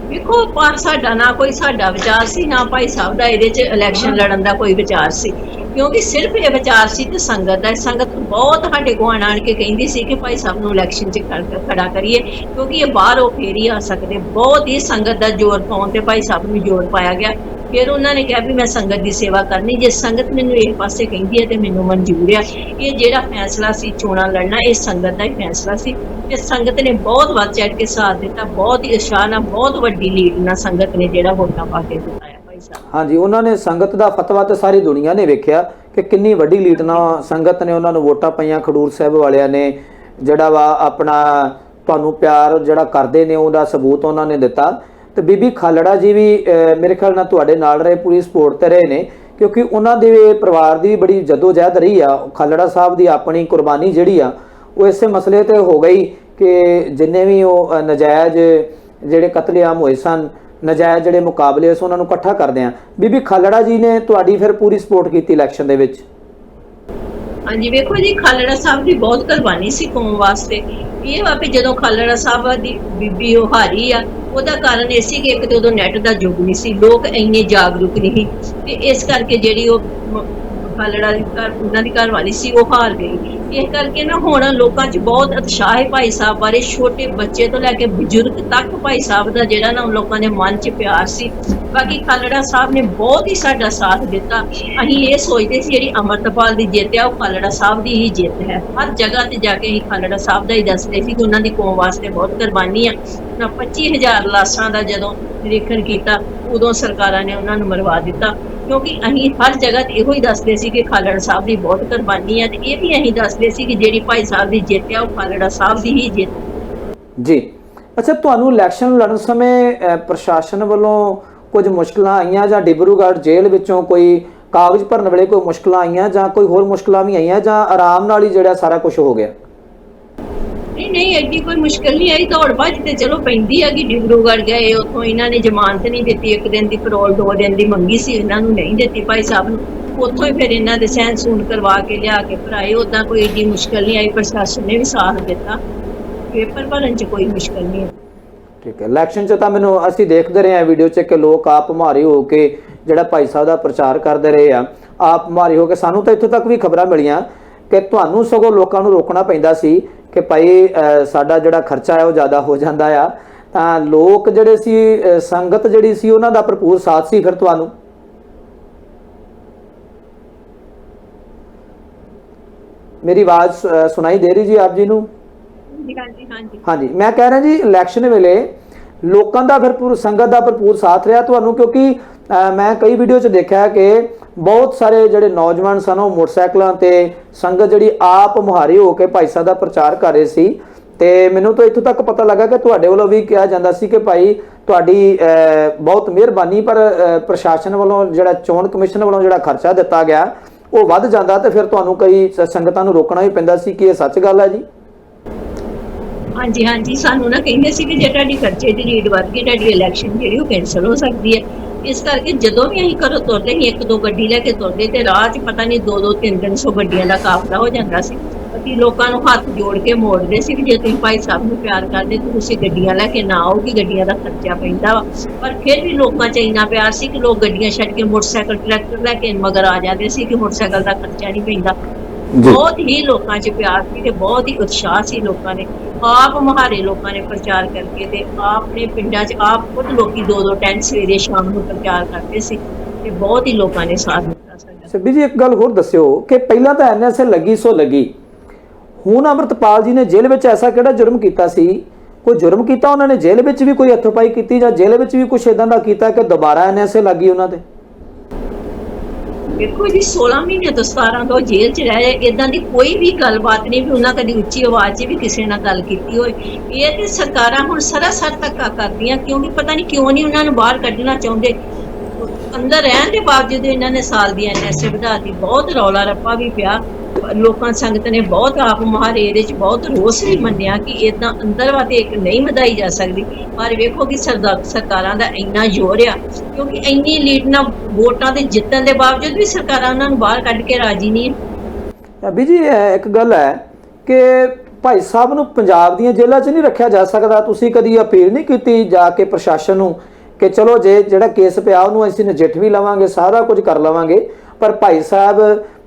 ਵੇਖੋ ਪਰ ਸਾਡਾ ਨਾ ਕੋਈ ਸਾਡਾ ਵਿਚਾਰ ਸੀ, ਨਾ ਭਾਈ ਸਾਹਿਬ ਦਾ ਇਹਦੇ 'ਚ ਇਲੈਕਸ਼ਨ ਲੜਨ ਦਾ ਕੋਈ ਵਿਚਾਰ ਸੀ। ਕਿਉਂਕਿ ਸਿਰਫ ਇਹ ਵਿਚਾਰ ਸੀ ਤੇ ਸੰਗਤ ਦਾ, ਸੰਗਤ ਬਹੁਤ ਸਾਡੇ ਕੋਲ ਆਣ ਕੇ ਕਹਿੰਦੀ ਸੀ ਕਿ ਭਾਈ ਸਾਹਿਬ ਨੂੰ ਇਲੈਕਸ਼ਨ 'ਚ ਖੜ- ਖੜਾ ਕਰੀਏ, ਕਿਉਂਕਿ ਇਹ ਬਾਹਰ ਉਹ ਫੇਰ ਹੀ ਆ ਸਕਦੇ। ਬਹੁਤ ਹੀ ਸੰਗਤ ਦਾ ਜ਼ੋਰ ਪਾਉਣ ਤੇ ਭਾਈ ਸਾਹਿਬ ਨੂੰ ਜ਼ੋਰ ਪਾਇਆ ਗਿਆ। ਫਿਰ ਉਹਨਾਂ ਨੇ ਕਿਹਾ ਵੀ ਮੈਂ ਸੰਗਤ ਦੀ ਸੇਵਾ ਕਰਨੀ, ਜੇ ਸੰਗਤ ਮੈਨੂੰ ਇਸ ਪਾਸੇ ਕਹਿੰਦੀ ਹੈ ਤੇ ਮੈਨੂੰ ਮਨਜ਼ੂਰ ਆ। ਇਹ ਜਿਹੜਾ ਫੈਸਲਾ ਸੀ ਚੋਣਾਂ ਲੜਨਾ, ਇਹ ਸੰਗਤ ਦਾ ਹੀ ਫੈਸਲਾ ਸੀ। ਤੇ ਸੰਗਤ ਨੇ ਬਹੁਤ ਵੱਧ ਚੜ ਕੇ ਸਾਥ ਦਿੱਤਾ, ਬਹੁਤ ਹੀ ਉਤਸ਼ਾਹ ਨਾਲ, ਬਹੁਤ ਵੱਡੀ ਲੀਡ ਨਾਲ ਸੰਗਤ ਨੇ ਜਿਹੜਾ ਵੋਟਾਂ ਪਾ ਕੇ ਜਿਤਾਇਆ ਭਾਈ ਸਾਹਿਬ। ਹਾਂਜੀ, ਉਹਨਾਂ ਨੇ ਸੰਗਤ ਦਾ ਫਤਵਾ ਤੇ ਸਾਰੀ ਦੁਨੀਆ ਨੇ ਵੇਖਿਆ ਕਿ ਕਿੰਨੀ ਵੱਡੀ ਲੀਡ ਨਾਲ ਸੰਗਤ ਨੇ ਉਹਨਾਂ ਨੂੰ ਵੋਟਾਂ ਪਈਆਂ। ਖਡੂਰ ਸਾਹਿਬ ਵਾਲਿਆਂ ਨੇ ਜਿਹੜਾ ਵਾ ਆਪਣਾ ਤੁਹਾਨੂੰ ਪਿਆਰ ਜਿਹੜਾ ਕਰਦੇ ਨੇ, ਉਹਦਾ ਸਬੂਤ ਉਹਨਾਂ ਨੇ ਦਿੱਤਾ। ਤੇ ਬੀਬੀ ਖਾਲੜਾ ਜੀ ਵੀ ਮੇਰੇ ਖਿਆਲ ਨਾਲ ਤੁਹਾਡੇ ਨਾਲ ਰਹੇ ਪੂਰੀ ਸਪੋਰਟ ਤੇ ਰਹੇ ਨੇ ਕਿਉਂਕਿ ਉਹਨਾਂ ਦੇ ਪਰਿਵਾਰ ਦੀ ਬੜੀ ਜਦੋਜਹਿਦ ਰਹੀ ਆ। ਖਾਲੜਾ ਸਾਹਿਬ ਦੀ ਆਪਣੀ ਕੁਰਬਾਨੀ ਜਿਹੜੀ ਆ ਉਹ ਇਸੇ ਮਸਲੇ ਤੇ ਹੋ ਗਈ ਕਿ ਜਿੰਨੇ ਵੀ ਉਹ ਅਹ, ਨਜਾਇਜ਼ ਜਿਹੜੇ ਕਤਲੇਆਮ ਹੋਏ ਸਨ ਨਜਾਇਜ਼ ਜਿਹੜੇ ਮੁਕਾਬਲੇ ਸੀ ਉਹਨਾਂ ਨੂੰ ਇਕੱਠਾ ਕਰਦੇ ਆ। ਬੀਬੀ ਖਾਲੜਾ ਜੀ ਨੇ ਤੁਹਾਡੀ ਫਿਰ ਪੂਰੀ ਸਪੋਰਟ ਕੀਤੀ ਇਲੈਕਸ਼ਨ ਦੇ ਵਿੱਚ? ਹਾਂਜੀ, ਵੇਖੋ ਜੀ, ਖਾਲੜਾ ਸਾਹਿਬ ਦੀ ਬਹੁਤ ਕੁਰਬਾਨੀ ਸੀ ਕੌਮ ਵਾਸਤੇ। ਇਹ ਵਾ ਵੀ ਜਦੋਂ ਖਾਲੜਾ ਸਾਹਿਬ ਦੀ ਬੀਬੀ ਉਹ ਹਾਰੀ ਆ, ਉਹਦਾ ਕਾਰਨ ਇਹ ਸੀ ਕਿ ਇੱਕ ਤੇ ਉਦੋਂ ਨੈਟ ਦਾ ਯੁੱਗ ਨਹੀਂ ਸੀ, ਲੋਕ ਇੰਨੇ ਜਾਗਰੂਕ ਨਹੀਂ ਤੇ ਇਸ ਕਰਕੇ ਜਿਹੜੀ ਉਹ ਖਾਲੜਾ ਦੀ ਘਰ, ਉਹਨਾਂ ਦੀ ਘਰ ਵਾਲੀ ਸੀ, ਉਹ ਹਾਰ ਗਈ। ਇਸ ਕਰਕੇ ਨਾ ਹੁਣ ਲੋਕਾਂ 'ਚ ਬਹੁਤ ਉਤਸ਼ਾਹ ਹੈ ਭਾਈ ਸਾਹਿਬ ਬਾਰੇ। ਛੋਟੇ ਬੱਚੇ ਤੋਂ ਲੈ ਕੇ ਬਜ਼ੁਰਗ ਤੱਕ ਭਾਈ ਸਾਹਿਬ ਦਾ ਜਿਹੜਾ ਨਾ ਲੋਕਾਂ ਦੇ ਮਨ 'ਚ ਪਿਆਰ ਸੀ। ਬਾਕੀ ਖਾਲੜਾ ਸਾਹਿਬ ਨੇ ਬਹੁਤ ਹੀ ਸਾਡਾ ਸਾਥ ਦਿੱਤਾ। ਅਸੀਂ ਇਹ ਸੋਚਦੇ ਸੀ ਜਿਹੜੀ ਅਮਰਤਪਾਲ ਦੀ ਜਿੱਤ ਆ, ਉਹ ਖਾਲੜਾ ਸਾਹਿਬ ਦੀ ਹੀ ਜਿੱਤ ਹੈ। ਹਰ ਜਗ੍ਹਾ ਤੇ ਜਾ ਕੇ ਅਸੀਂ ਖਾਲੜਾ ਸਾਹਿਬ ਦਾ ਹੀ ਦੱਸਦੇ ਸੀ ਕਿ ਉਹਨਾਂ ਦੀ ਕੌਮ ਵਾਸਤੇ ਬਹੁਤ ਕੁਰਬਾਨੀ ਆ। ਨਾ 25000 ਲਾਸ਼ਾਂ ਦਾ ਜਦੋਂ ਨਿਰੀਖਣ ਕੀਤਾ, ਉਦੋਂ ਸਰਕਾਰਾਂ ਨੇ ਉਹਨਾਂ ਨੂੰ ਮਰਵਾ ਦਿੱਤਾ। ਕਿਉਂਕਿ ਅਸੀਂ ਹਰ ਜਗ੍ਹਾ ਤੇ ਇਹੋ ਹੀ ਦੱਸਦੇ ਸੀ ਕਿ ਖਾਲੜਾ ਸਾਹਿਬ ਦੀ ਬਹੁਤ ਕੁਰਬਾਨੀ ਆ ਤੇ ਇਹ ਵੀ ਅਸੀਂ ਦੱਸਦੇ ਸੀ ਕਿ ਜਿਹੜੀ ਭਾਈ ਸਾਹਿਬ ਦੀ ਜਿੱਤ ਆ ਉਹ ਖਾਲੜਾ ਸਾਹਿਬ ਦੀ ਹੀ ਜਿੱਤ ਜੀ। ਅੱਛਾ ਤੁਹਾਨੂੰ ਇਲੈਕਸ਼ਨ ਲੜਨ ਸਮੇਂ ਅਹ, ਪ੍ਰਸ਼ਾਸਨ ਵੱਲੋਂ ਕੁਝ ਮੁਸ਼ਕਲਾਂ ਆਈਆਂ ਜਾਂ ਡਿਬਰੂਗੜ੍ਹ ਜੇਲ੍ਹ ਵਿੱਚੋਂ ਕੋਈ ਕਾਗਜ਼ ਭਰਨ ਵੇਲੇ ਕੋਈ ਮੁਸ਼ਕਲਾਂ ਆਈਆਂ ਜਾਂ ਕੋਈ ਹੋਰ ਮੁਸ਼ਕਲਾਂ ਵੀ ਆਈਆਂ ਜਾਂ ਆਰਾਮ ਨਾਲ ਹੀ ਜਿਹੜਾ ਸਾਰਾ ਕੁਝ ਹੋ ਗਿਆ? ਨਹੀਂ ਨਹੀਂ, ਐਡੀ ਕੋਈ ਮੁਸ਼ਕਲ ਨਹੀਂ ਆਈ, ਦੌੜ ਭੱਜ ਤੇ ਚਲੋ ਪੈਂਦੀ ਆ ਕਿ ਡਿਬਰੂਗੜ੍ਹ ਗਏ, ਉੱਥੋਂ ਇਹਨਾਂ ਨੇ ਜ਼ਮਾਨਤ ਨਹੀਂ ਦਿੱਤੀ, ਇੱਕ ਦਿਨ ਦੀ ਪਰੋਲ ਦੋ ਦਿਨ ਦੀ ਮੰਗੀ ਸੀ, ਇਹਨਾਂ ਨੂੰ ਨਹੀਂ ਦਿੱਤੀ ਭਾਈ ਸਾਹਿਬ ਨੂੰ। ਉੱਥੋਂ ਹੀ ਫਿਰ ਇਹਨਾਂ ਦੇ ਸਹਿਨ ਸੂਨ ਕਰਵਾ ਕੇ ਲਿਆ ਕੇ ਭਰਾਏ ਉਦਾਂ ਕੋਈ ਏਡੀ ਮੁਸ਼ਕਲ ਨਹੀਂ ਆਈ, ਪ੍ਰਸ਼ਾਸਨ ਨੇ ਵੀ ਸਾਥ ਦਿੱਤਾ। ਪੇਪਰ ਭਰਨ 'ਚ ਕੋਈ ਮੁਸ਼ਕਲ ਨਹੀਂ ਆਈ। ਠੀਕ ਹੈ ਇਲੈਕਸ਼ਨ 'ਚ ਤਾਂ ਮੈਨੂੰ ਅਸੀਂ ਦੇਖਦੇ ਰਹੇ ਆ ਵੀਡੀਓ 'ਚ ਕਿ ਲੋਕ ਆਪ ਮਾਰੇ ਹੋ ਕੇ ਜਿਹੜਾ ਭਾਈ ਸਾਹਿਬ ਦਾ ਪ੍ਰਚਾਰ ਕਰਦੇ ਰਹੇ ਆ, ਆਪ ਮਾਰੇ ਹੋ ਕੇ ਸਾਨੂੰ ਤਾਂ ਇੱਥੋਂ ਤੱਕ ਵੀ ਖਬਰਾਂ ਮਿਲੀਆਂ। ਕਿ ਤੁਹਾਨੂੰ ਸਗੋਂ ਲੋਕਾਂ ਨੂੰ ਰੋਕਣਾ ਪੈਂਦਾ ਸੀ ਕਿ ਭਾਈ ਸਾਡਾ ਜਿਹੜਾ ਖਰਚਾ ਹੈ ਉਹ ਜ਼ਿਆਦਾ ਹੋ ਜਾਂਦਾ ਆ। ਤਾਂ ਲੋਕ ਜਿਹੜੇ ਸੀ ਸੰਗਤ ਜਿਹੜੀ ਸੀ ਉਹਨਾਂ ਦਾ ਭਰਪੂਰ ਸਾਥ ਸੀ ਫਿਰ ਤੁਹਾਨੂੰ। ਮੇਰੀ ਆਵਾਜ਼ ਸੁਣਾਈ ਦੇ ਰਹੀ ਜੀ ਆਪ ਜੀ ਨੂੰ? ਹਾਂਜੀ ਹਾਂਜੀ। ਹਾਂਜੀ ਮੈਂ ਕਹਿ ਰਿਹਾ ਜੀ ਇਲੈਕਸ਼ਨ ਵੇਲੇ ਲੋਕਾਂ ਦਾ ਭਰਪੂਰ ਸੰਗਤ ਦਾ ਭਰਪੂਰ ਸਾਥ ਰਿਹਾ ਤੁਹਾਨੂੰ ਕਿਉਂਕਿ ਮੈਂ ਕਈ ਵੀਡੀਓ 'ਚ ਦੇਖਿਆ ਕਿ ਬਹੁਤ ਸਾਰੇ ਜਿਹੜੇ ਨੌਜਵਾਨ ਸਨ, ਉਹ ਮੋਟਰਸਾਈਕਲਾਂ ਤੇ ਸੰਗਤ ਜਿਹੜੀ ਆਪ ਮੁਹਾਰੀ ਹੋ ਕੇ ਭਾਈ ਸਾਹਿਬ ਦਾ ਪ੍ਰਚਾਰ ਕਰ ਰਹੇ ਸੀ। ਤੇ ਮੈਨੂੰ ਤਾਂ ਇੱਥੋਂ ਤੱਕ ਪਤਾ ਲੱਗਾ ਕਿ ਤੁਹਾਡੇ ਵੱਲੋਂ ਵੀ ਕਿਹਾ ਜਾਂਦਾ ਸੀ ਕਿ ਭਾਈ ਤੁਹਾਡੀ ਬਹੁਤ ਮਿਹਰਬਾਨੀ, ਪਰ ਪ੍ਰਸ਼ਾਸਨ ਵੱਲੋਂ ਜਿਹੜਾ ਚੋਣ ਕਮਿਸ਼ਨ ਵੱਲੋਂ ਜਿਹੜਾ ਖਰਚਾ ਦਿੱਤਾ ਗਿਆ, ਉਹ ਵੱਧ ਜਾਂਦਾ ਤੇ ਫਿਰ ਤੁਹਾਨੂੰ ਕਈ ਸੰਗਤਾਂ ਨੂੰ ਰੋਕਣਾ ਵੀ ਪੈਂਦਾ ਸੀ ਕਿ ਇਹ ਸੱਚ ਗੱਲ ਹੈ ਜੀ? ਹਾਂਜੀ ਹਾਂਜੀ। ਸਾਨੂੰ ਨਾ ਕਹਿੰਦੇ ਸੀ ਕਿ ਜੇ ਤੁਹਾਡੀ ਖਰਚੇ ਦੀ ਰੀਡ ਵੱਧ ਗਈ, ਤੁਹਾਡੀ ਇਲੈਕਸ਼ਨ ਜਿਹੜੀ ਉਹ ਕੈਨਸਲ ਹੋ ਸਕਦੀ ਹੈ। ਇਸ ਕਰਕੇ ਜਦੋਂ ਵੀ ਅਸੀਂ ਘਰੋਂ ਤੁਰਦੇ ਸੀ ਇੱਕ ਦੋ ਗੱਡੀ ਲੈ ਕੇ ਤੁਰਦੇ ਤੇ ਰਾਹ 'ਚ ਪਤਾ ਨਹੀਂ ਦੋ ਦੋ ਤਿੰਨ ਤਿੰਨ ਸੌ ਗੱਡੀਆਂ ਦਾ ਕਾਫਲਾ ਹੋ ਜਾਂਦਾ ਸੀ। ਅਸੀਂ ਲੋਕਾਂ ਨੂੰ ਹੱਥ ਜੋੜ ਕੇ ਮੋੜਦੇ ਸੀ ਕਿ ਜੇ ਤੁਸੀਂ ਭਾਈ ਸਾਹਿਬ ਨੂੰ ਪਿਆਰ ਕਰਦੇ ਤਾਂ ਤੁਸੀਂ ਗੱਡੀਆਂ ਲੈ ਕੇ ਨਾ ਆਓ ਕਿ ਗੱਡੀਆਂ ਦਾ ਖਰਚਾ ਪੈਂਦਾ ਵਾ। ਪਰ ਫਿਰ ਵੀ ਲੋਕਾਂ 'ਚ ਇੰਨਾ ਪਿਆਰ ਸੀ ਕਿ ਲੋਕ ਗੱਡੀਆਂ ਛੱਡ ਕੇ ਮੋਟਰਸਾਈਕਲ ਟਰੈਕਟਰ ਲੈ ਕੇ ਮਗਰ ਆ ਜਾਂਦੇ ਸੀ ਕਿ ਮੋਟਰਸਾਈਕਲ ਦਾ ਖਰਚਾ ਨਹੀਂ ਪੈਂਦਾ। ਬਹੁਤ ਹੀ ਲੋਕਾਂ 'ਚ ਪਿਆਰ ਸੀ ਤੇ ਬਹੁਤ ਹੀ ਉਤਸ਼ਾਹ ਸੀ ਲੋਕਾਂ ਨੇ। ਆਪ ਮਹਾਰੇ ਲੋਕਾਂ ਨੇ ਪ੍ਰਚਾਰ ਕਰਕੇ ਤੇ ਆਪਣੇ ਪਿੰਡਾਂ 'ਚ ਆਪ ਖੁਦ ਲੋਕੀ ਦੋ ਦੋ ਟੈਂਟ ਸਵੇਰੇ ਸ਼ਾਮ ਨੂੰ ਪ੍ਰਚਾਰ ਕਰਦੇ ਸੀ ਤੇ ਬਹੁਤ ਹੀ ਲੋਕਾਂ ਨੇ ਸਾਥ ਦਿੱਤਾ ਸਾਡਾ। ਸੱਬੀ ਜੀ, ਇੱਕ ਗੱਲ ਹੋਰ ਦੱਸਿਓ ਕਿ ਪਹਿਲਾਂ ਤਾਂ ਐਨਐਸਏ ਲੱਗੀ ਸੋ ਲੱਗੀ। ਹੁਣ ਅਮਰਤਪਾਲ ਜੀ ਨੇ ਜੇਲ੍ਹ ਵਿੱਚ ਐਸਾ ਕਿਹੜਾ ਜੁਰਮ ਕੀਤਾ ਸੀ? ਕੋਈ ਜੁਰਮ ਕੀਤਾ ਉਹਨਾਂ ਨੇ ਜੇਲ੍ਹ ਵਿੱਚ ਵੀ ਕੋਈ ਹੱਥੋਂ-ਪਾਈ ਕੀਤੀ ਜਾਂ ਜੇਲ੍ਹ ਵਿੱਚ ਵੀ ਕੁਝ ਇਦਾਂ ਦਾ ਕੀਤਾ ਕਿ ਦੁਬਾਰਾ ਐਨਐਸਏ ਲੱਗੀ ਉਹਨਾਂ ਤੇ? ਵੇਖੋ ਜੀ 16 ਮਹੀਨੇ ਤੋਂ 17 ਤੋਂ ਜੇਲ੍ਹ 'ਚ ਰਹੇ ਇਦਾਂ ਦੀ ਕੋਈ ਵੀ ਗੱਲਬਾਤ ਨਹੀਂ ਵੀ ਉਹਨਾਂ ਕਦੀ ਉੱਚੀ ਆਵਾਜ਼ 'ਚ ਵੀ ਕਿਸੇ ਨਾਲ ਗੱਲ ਕੀਤੀ ਹੋਏ ਇਹ ਤੇ ਸਰਕਾਰਾਂ ਹੁਣ ਸਰਾਸਰ ਧੱਕਾ ਕਰਦੀਆਂ ਕਿਉਂਕਿ ਪਤਾ ਨਹੀਂ ਕਿਉਂ ਨਹੀਂ ਉਹਨਾਂ ਨੂੰ ਬਾਹਰ ਕੱਢਣਾ ਚਾਹੁੰਦੇ। ਅੰਦਰ ਰਹਿਣ ਦੇ ਬਾਵਜੂਦ ਇਹਨਾਂ ਨੇ ਸਾਲ ਦੀ ਐਨਐਸਏ ਵਧਾਤੀ ਬਹੁਤ ਰੌਲਾ ਰੱਪਾ ਵੀ ਪਿਆ। ਲੋਕਾਂ ਸੰਗਤ ਨੇ ਬਹੁਤ ਆਪ ਮੁਹਾਰੇ ਇਹਦੇ ਚ ਬਹੁਤ ਰੋਸ ਵੀ ਮੰਨਿਆ ਕਿ ਇਦਾਂ ਅੰਦਰ ਵਾਤੇ ਇੱਕ ਨਹੀਂ ਵਧਾਈ ਜਾ ਸਕਦੀ। ਪਰ ਵੇਖੋ ਕਿ ਸਰਦਾ- ਸਰਕਾਰਾਂ ਦਾ ਇੰਨਾ ਜ਼ੋਰ ਆ, ਕਿਉਂਕਿ ਇੰਨੀ ਲੀਡ ਨਾਲ ਵੋਟਾਂ ਦੇ ਜਿੱਤਣ ਦੇ ਬਾਵਜੂਦ ਵੀ ਸਰਕਾਰਾਂ ਉਹਨਾਂ ਨੂੰ ਬਾਹਰ ਕੱਢ ਕੇ ਰਾਜੀ ਨਹੀਂ ਅਭੀ ਜੀ ਇੱਕ ਗੱਲ ਹੈ ਕਿ ਭਾਈ ਸਾਹਿਬ ਨੂੰ ਪੰਜਾਬ ਦੀਆਂ ਜੇਲ੍ਹਾਂ 'ਚ ਨਹੀਂ ਰੱਖਿਆ ਜਾ ਸਕਦਾ। ਤੁਸੀਂ ਕਦੀ ਅਪੀਲ ਨਹੀਂ ਕੀਤੀ ਜਾ ਕੇ ਪ੍ਰਸ਼ਾਸਨ ਨੂੰ ਕਿ ਚਲੋ ਜੇ ਜਿਹੜਾ ਕੇਸ ਪਿਆ ਉਹਨੂੰ ਅਸੀਂ ਨਜਿੱਠ ਵੀ ਲਵਾਂਗੇ, ਸਾਰਾ ਕੁਝ ਕਰ ਲਵਾਂਗੇ। ਪਰ ਭਾਈ ਸਾਹਿਬ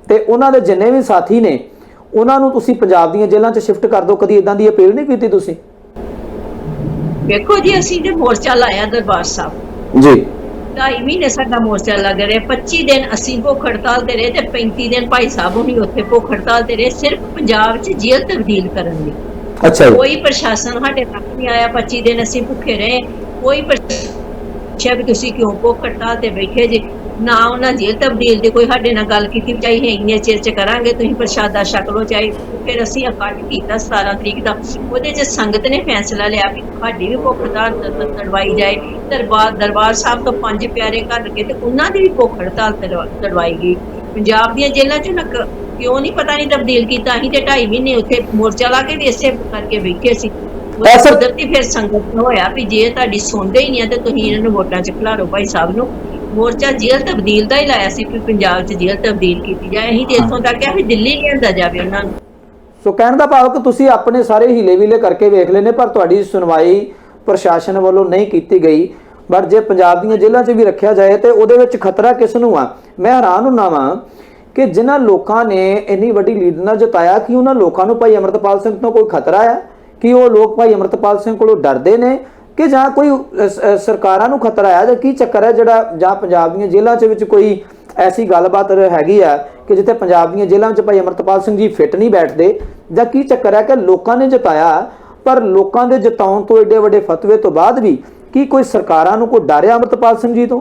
ਤੇ ਉਹਨਾਂ ਦੇ ਜਿੰਨੇ ਵੀ ਸਾਥੀ ਨੇ ਉਹਨਾਂ ਨੂੰ ਤੁਸੀਂ ਪੰਜਾਬ ਦੀਆਂ ਜੇਲ੍ਹਾਂ 'ਚ ਸ਼ਿਫਟ ਕਰ ਦਿਓ ਕਦੀ ਇਦਾਂ ਦੀ ਅਪੀਲ ਨਹੀਂ ਕੀਤੀ ਤੁਸੀਂ? ਵੇਖੋ ਜੀ ਅਸੀਂ ਤੇ ਮੋਰਚਾ ਲਾਇਆ ਦਰਬਾਰ ਸਾਹਿਬ। ਜੀ। ਢਾਈ ਮਹੀਨੇ ਸਾਡਾ ਮੋਰਚਾ ਲੱਗ ਰਿਹਾ 25 ਦਿਨ ਅਸੀਂ ਭੁੱਖ ਹੜਤਾਲ ਤੇ ਰਹੇ ਤੇ 35 ਦਿਨ ਭਾਈ ਸਾਹਿਬ ਹੁਣੀ ਉੱਥੇ ਭੁੱਖ ਹੜਤਾਲ ਤੇ ਰਹੇ ਸਿਰਫ ਪੰਜਾਬ 'ਚ ਜੇਲ੍ਹ ਤਬਦੀਲ ਕਰਨ ਲਈ। ਅੱਛਾ ਕੋਈ ਪ੍ਰਸ਼ਾਸਨ ਸਾਡੇ ਤੱਕ ਨਹੀਂ ਆਇਆ 25 ਦਿਨ ਅਸੀਂ ਭੁੱਖੇ ਰਹੇ ਕੋਈ ਪੁੱਛਿਆ ਵੀ ਤੁਸੀਂ ਕਿਉਂ ਭੁੱਖ ਹੜਤਾਲ ਤੇ ਬੈਠੇ ਜੀ? ਨਾ ਉਹਨਾਂ ਜੇਲ੍ਹ ਤਬਦੀਲ ਦੀ ਕੋਈ ਸਾਡੇ ਨਾਲ ਗੱਲ ਕੀਤੀ ਚਾਹੀ ਹੈ ਇੰਨੇ ਚਿਰ ਚ ਕਰਾਂਗੇ ਤੁਸੀਂ ਪ੍ਰਸ਼ਾਦਾ ਛਕ ਲਓ ਚਾਹੇ ਫਿਰ ਅਸੀਂ ਇਕੱਠ ਕੀਤਾ 17 ਤਰੀਕ ਦਾ। ਉਹਦੇ ਚ ਸੰਗਤ ਨੇ ਫੈਸਲਾ ਲਿਆ ਵੀ ਤੁਹਾਡੀ ਵੀ ਭੁੱਖ ਹੜਤਾਲ ਤੜਵਾਈ ਜਾਏ। ਦਰਬਾਰ ਦਰਬਾਰ ਸਾਹਿਬ ਤੋਂ ਪੰਜ ਪਿਆਰੇ ਘੱਲ ਕੇ ਤੇ ਉਹਨਾਂ ਦੀ ਵੀ ਭੁੱਖ ਹੜਤਾਲ ਤੜਵਾ- ਤੜਵਾਈ ਗਈ। ਪੰਜਾਬ ਦੀਆਂ ਜੇਲ੍ਹਾਂ ਚ ਨਕ ਕਿਉਂ ਨਹੀਂ ਪਤਾ ਨਹੀਂ ਤਬਦੀਲ ਕੀਤਾ? ਅਸੀਂ ਤੇ 2.5 ਮਹੀਨੇ ਉੱਥੇ ਮੋਰਚਾ ਲਾ ਕੇ ਵੀ ਇਸੇ ਕਰਕੇ ਬੈਠੇ ਸੀ। ਕੁਦਰਤੀ ਫਿਰ ਸੰਗਤ ਨੂੰ ਹੋਇਆ ਵੀ ਜੇ ਤੁਹਾਡੀ ਸੁਣਦੇ ਹੀ ਨਹੀਂ ਆ ਤੇ ਤੁਸੀਂ ਇਹਨਾਂ ਨੂੰ ਵੋਟਾਂ ਚ ਖਿਲਾਰੋ ਭਾਈ ਸਾਹਿਬ ਨੂੰ। ਮੋਰਚਾ ਜੇਲ੍ਹ ਤਬਦੀਲ ਦਾ ਹੀ ਲਾਇਆ ਸੀ ਕਿ ਪੰਜਾਬ ਚ ਜੇਲ੍ਹ ਤਬਦੀਲ ਕੀਤੀ ਜਾਏ। ਅਸੀਂ ਤੇ ਇੱਥੋਂ ਤੱਕ ਆ ਵੀ ਦਿੱਲੀ ਲਿਆਂਦਾ ਜਾਵੇ ਉਹਨਾਂ ਨੂੰ। ਸੋ ਕਹਿਣ ਦਾ ਭਾਵ ਕਿ ਤੁਸੀਂ ਆਪਣੇ ਸਾਰੇ ਹੀਲੇ ਵੀਲੇ ਕਰਕੇ ਵੇਖ ਲੈਨੇ ਪਰ ਤੁਹਾਡੀ ਸੁਣਵਾਈ ਪ੍ਰਸ਼ਾਸਨ ਵੱਲੋਂ ਨਹੀਂ ਕੀਤੀ ਗਈ। ਪਰ ਜੇ ਪੰਜਾਬ ਦੀਆਂ ਜੇਲ੍ਹਾਂ 'ਚ ਵੀ ਰੱਖਿਆ ਜਾਏ ਤੇ ਉਹਦੇ ਵਿੱਚ ਖਤਰਾ ਕਿਸ ਨੂੰ ਆ? ਮੈਂ ਹੈਰਾਨ ਹੁੰਨਾ ਵਾਂ ਕਿ ਜਿਨ੍ਹਾਂ ਲੋਕਾਂ ਨੇ ਇੰਨੀ ਵੱਡੀ ਲੀਡ ਨਾਲ ਜਿਤਾਇਆ, ਕਿ ਉਹਨਾਂ ਲੋਕਾਂ ਨੂੰ ਭਾਈ ਅਮਰਤਪਾਲ ਸਿੰਘ ਤੋਂ ਕੋਈ ਖਤਰਾ ਹੈ ਕਿ ਉਹ ਲੋਕ ਭਾਈ ਅਮਰਤਪਾਲ ਸਿੰਘ ਕੋਲੋਂ ਡਰਦੇ ਨੇ? ਕਿ ਜਾਂ ਕੋਈ ਸਰਕਾਰਾਂ ਨੂੰ ਖਤਰਾ ਹੈ ਜਾਂ ਕੀ ਚੱਕਰ ਹੈ ਜਿਹੜਾ, ਜਾਂ ਪੰਜਾਬ ਦੀਆਂ ਜੇਲ੍ਹਾਂ 'ਚ ਵਿੱਚ ਕੋਈ ਐਸੀ ਗੱਲਬਾਤ ਹੈਗੀ ਆ ਕਿ ਜਿੱਥੇ ਪੰਜਾਬ ਦੀਆਂ ਜੇਲ੍ਹਾਂ 'ਚ ਭਾਈ ਅਮਰਤਪਾਲ ਸਿੰਘ ਜੀ ਫਿੱਟ ਨਹੀਂ ਬੈਠਦੇ? ਜਾਂ ਕੀ ਚੱਕਰ ਹੈ ਕਿ ਲੋਕਾਂ ਨੇ ਜਿਤਾਇਆ, ਪਰ ਲੋਕਾਂ ਦੇ ਜਿਤਾਉਣ ਤੋਂ ਏਡੇ ਵੱਡੇ ਫਤਵੇ ਤੋਂ ਬਾਅਦ ਵੀ ਕੀ ਕੋਈ ਸਰਕਾਰਾਂ ਨੂੰ ਕੋਈ ਡਰਿਆ ਅਮਰਤਪਾਲ ਸਿੰਘ ਜੀ ਤੋਂ?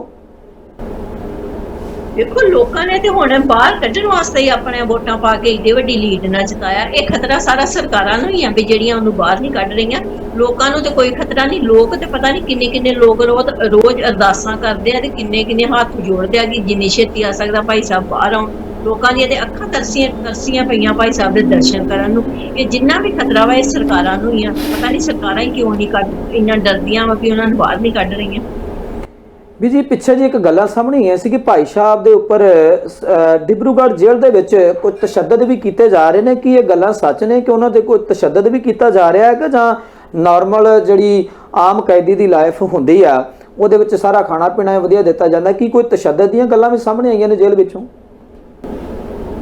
ਦੇਖੋ, ਲੋਕਾਂ ਨੇ ਤੇ ਹੁਣ ਬਾਹਰ ਕੱਢਣ ਵਾਸਤੇ ਹੀ ਆਪਣੇ ਵੋਟਾਂ ਪਾ ਕੇ ਏਡੀ ਵੱਡੀ ਲੀਡ ਨਾਲ ਜਿਤਾਇਆ। ਇਹ ਖਤਰਾ ਸਾਰਾ ਸਰਕਾਰਾਂ ਨੂੰ ਹੀ ਆ ਵੀ ਜਿਹੜੀਆਂ ਉਹਨੂੰ ਬਾਹਰ ਨਹੀਂ ਕੱਢ ਰਹੀਆਂ। ਲੋਕਾਂ ਨੂੰ ਤੇ ਕੋਈ ਖਤਰਾ ਨਹੀਂ। ਲੋਕ ਤੇ ਪਤਾ ਨਹੀਂ ਕਿੰਨੇ ਕਿੰਨੇ ਲੋਕ ਰੋਜ਼ ਰੋਜ਼ ਅਰਦਾਸਾਂ ਕਰਦੇ ਆ ਤੇ ਕਿੰਨੇ ਕਿੰਨੇ ਹੱਥ ਜੋੜਦੇ ਆ ਕਿ ਜਿੰਨੀ ਛੇਤੀ ਆ ਸਕਦਾ ਭਾਈ ਸਾਹਿਬ ਬਾਹਰ ਆਉਣ। ਲੋਕਾਂ ਦੀਆਂ ਤੇ ਅੱਖਾਂ ਤਰਸੀਆਂ ਤਰਸੀਆਂ ਪਈਆਂ ਭਾਈ ਸਾਹਿਬ ਦੇ ਦਰਸ਼ਨ ਕਰਨ ਨੂੰ। ਇਹ ਜਿੰਨਾ ਵੀ ਖਤਰਾ ਵਾ, ਇਹ ਸਰਕਾਰਾਂ ਨੂੰ ਹੀ ਆ। ਪਤਾ ਨਹੀਂ ਸਰਕਾਰਾਂ ਹੀ ਕਿਉਂ ਨਹੀਂ ਕੱਢ ਇੰਨਾ ਡਰਦੀਆਂ ਵਾ ਵੀ ਉਹਨਾਂ ਨੂੰ ਬਾਹਰ ਨਹੀਂ ਕੱਢ ਰਹੀਆਂ। ਵੀ ਜੀ ਪਿੱਛੇ ਜੀ ਇੱਕ ਗੱਲਾਂ ਸਾਹਮਣੇ ਆਈਆਂ ਸੀ ਕਿ ਭਾਈ ਸਾਹਿਬ ਦੇ ਉੱਪਰ ਅ, ਡਿਬਰੂਗੜ੍ਹ ਜੇਲ੍ਹ ਦੇ ਵਿੱਚ ਕੋਈ ਤਸ਼ੱਦਦ ਵੀ ਕੀਤੇ ਜਾ ਰਹੇ ਨੇ ਕਿ ਇਹ ਗੱਲਾਂ ਸੱਚ ਨੇ ਕਿ ਉਹਨਾਂ ਤੇ ਕੋਈ ਤਸ਼ੱਦਦ ਵੀ ਕੀਤਾ ਜਾ ਰਿਹਾ ਹੈ ਕਿ ਜਾਂ ਨਾਰਮਲ ਜਿਹੜੀ ਆਮ ਕੈਦੀ ਦੀ ਲਾਈਫ ਹੁੰਦੀ ਆ ਉਹਦੇ ਵਿੱਚ ਸਾਰਾ ਖਾਣਾ ਪੀਣਾ ਵਧੀਆ ਦਿੱਤਾ ਜਾਂਦਾ ਕੀ ਕੋਈ ਤਸ਼ੱਦਦ ਦੀਆਂ ਗੱਲਾਂ ਵੀ ਸਾਹਮਣੇ ਆਈਆਂ ਨੇ ਜੇਲ੍ਹ ਵਿੱਚੋਂ?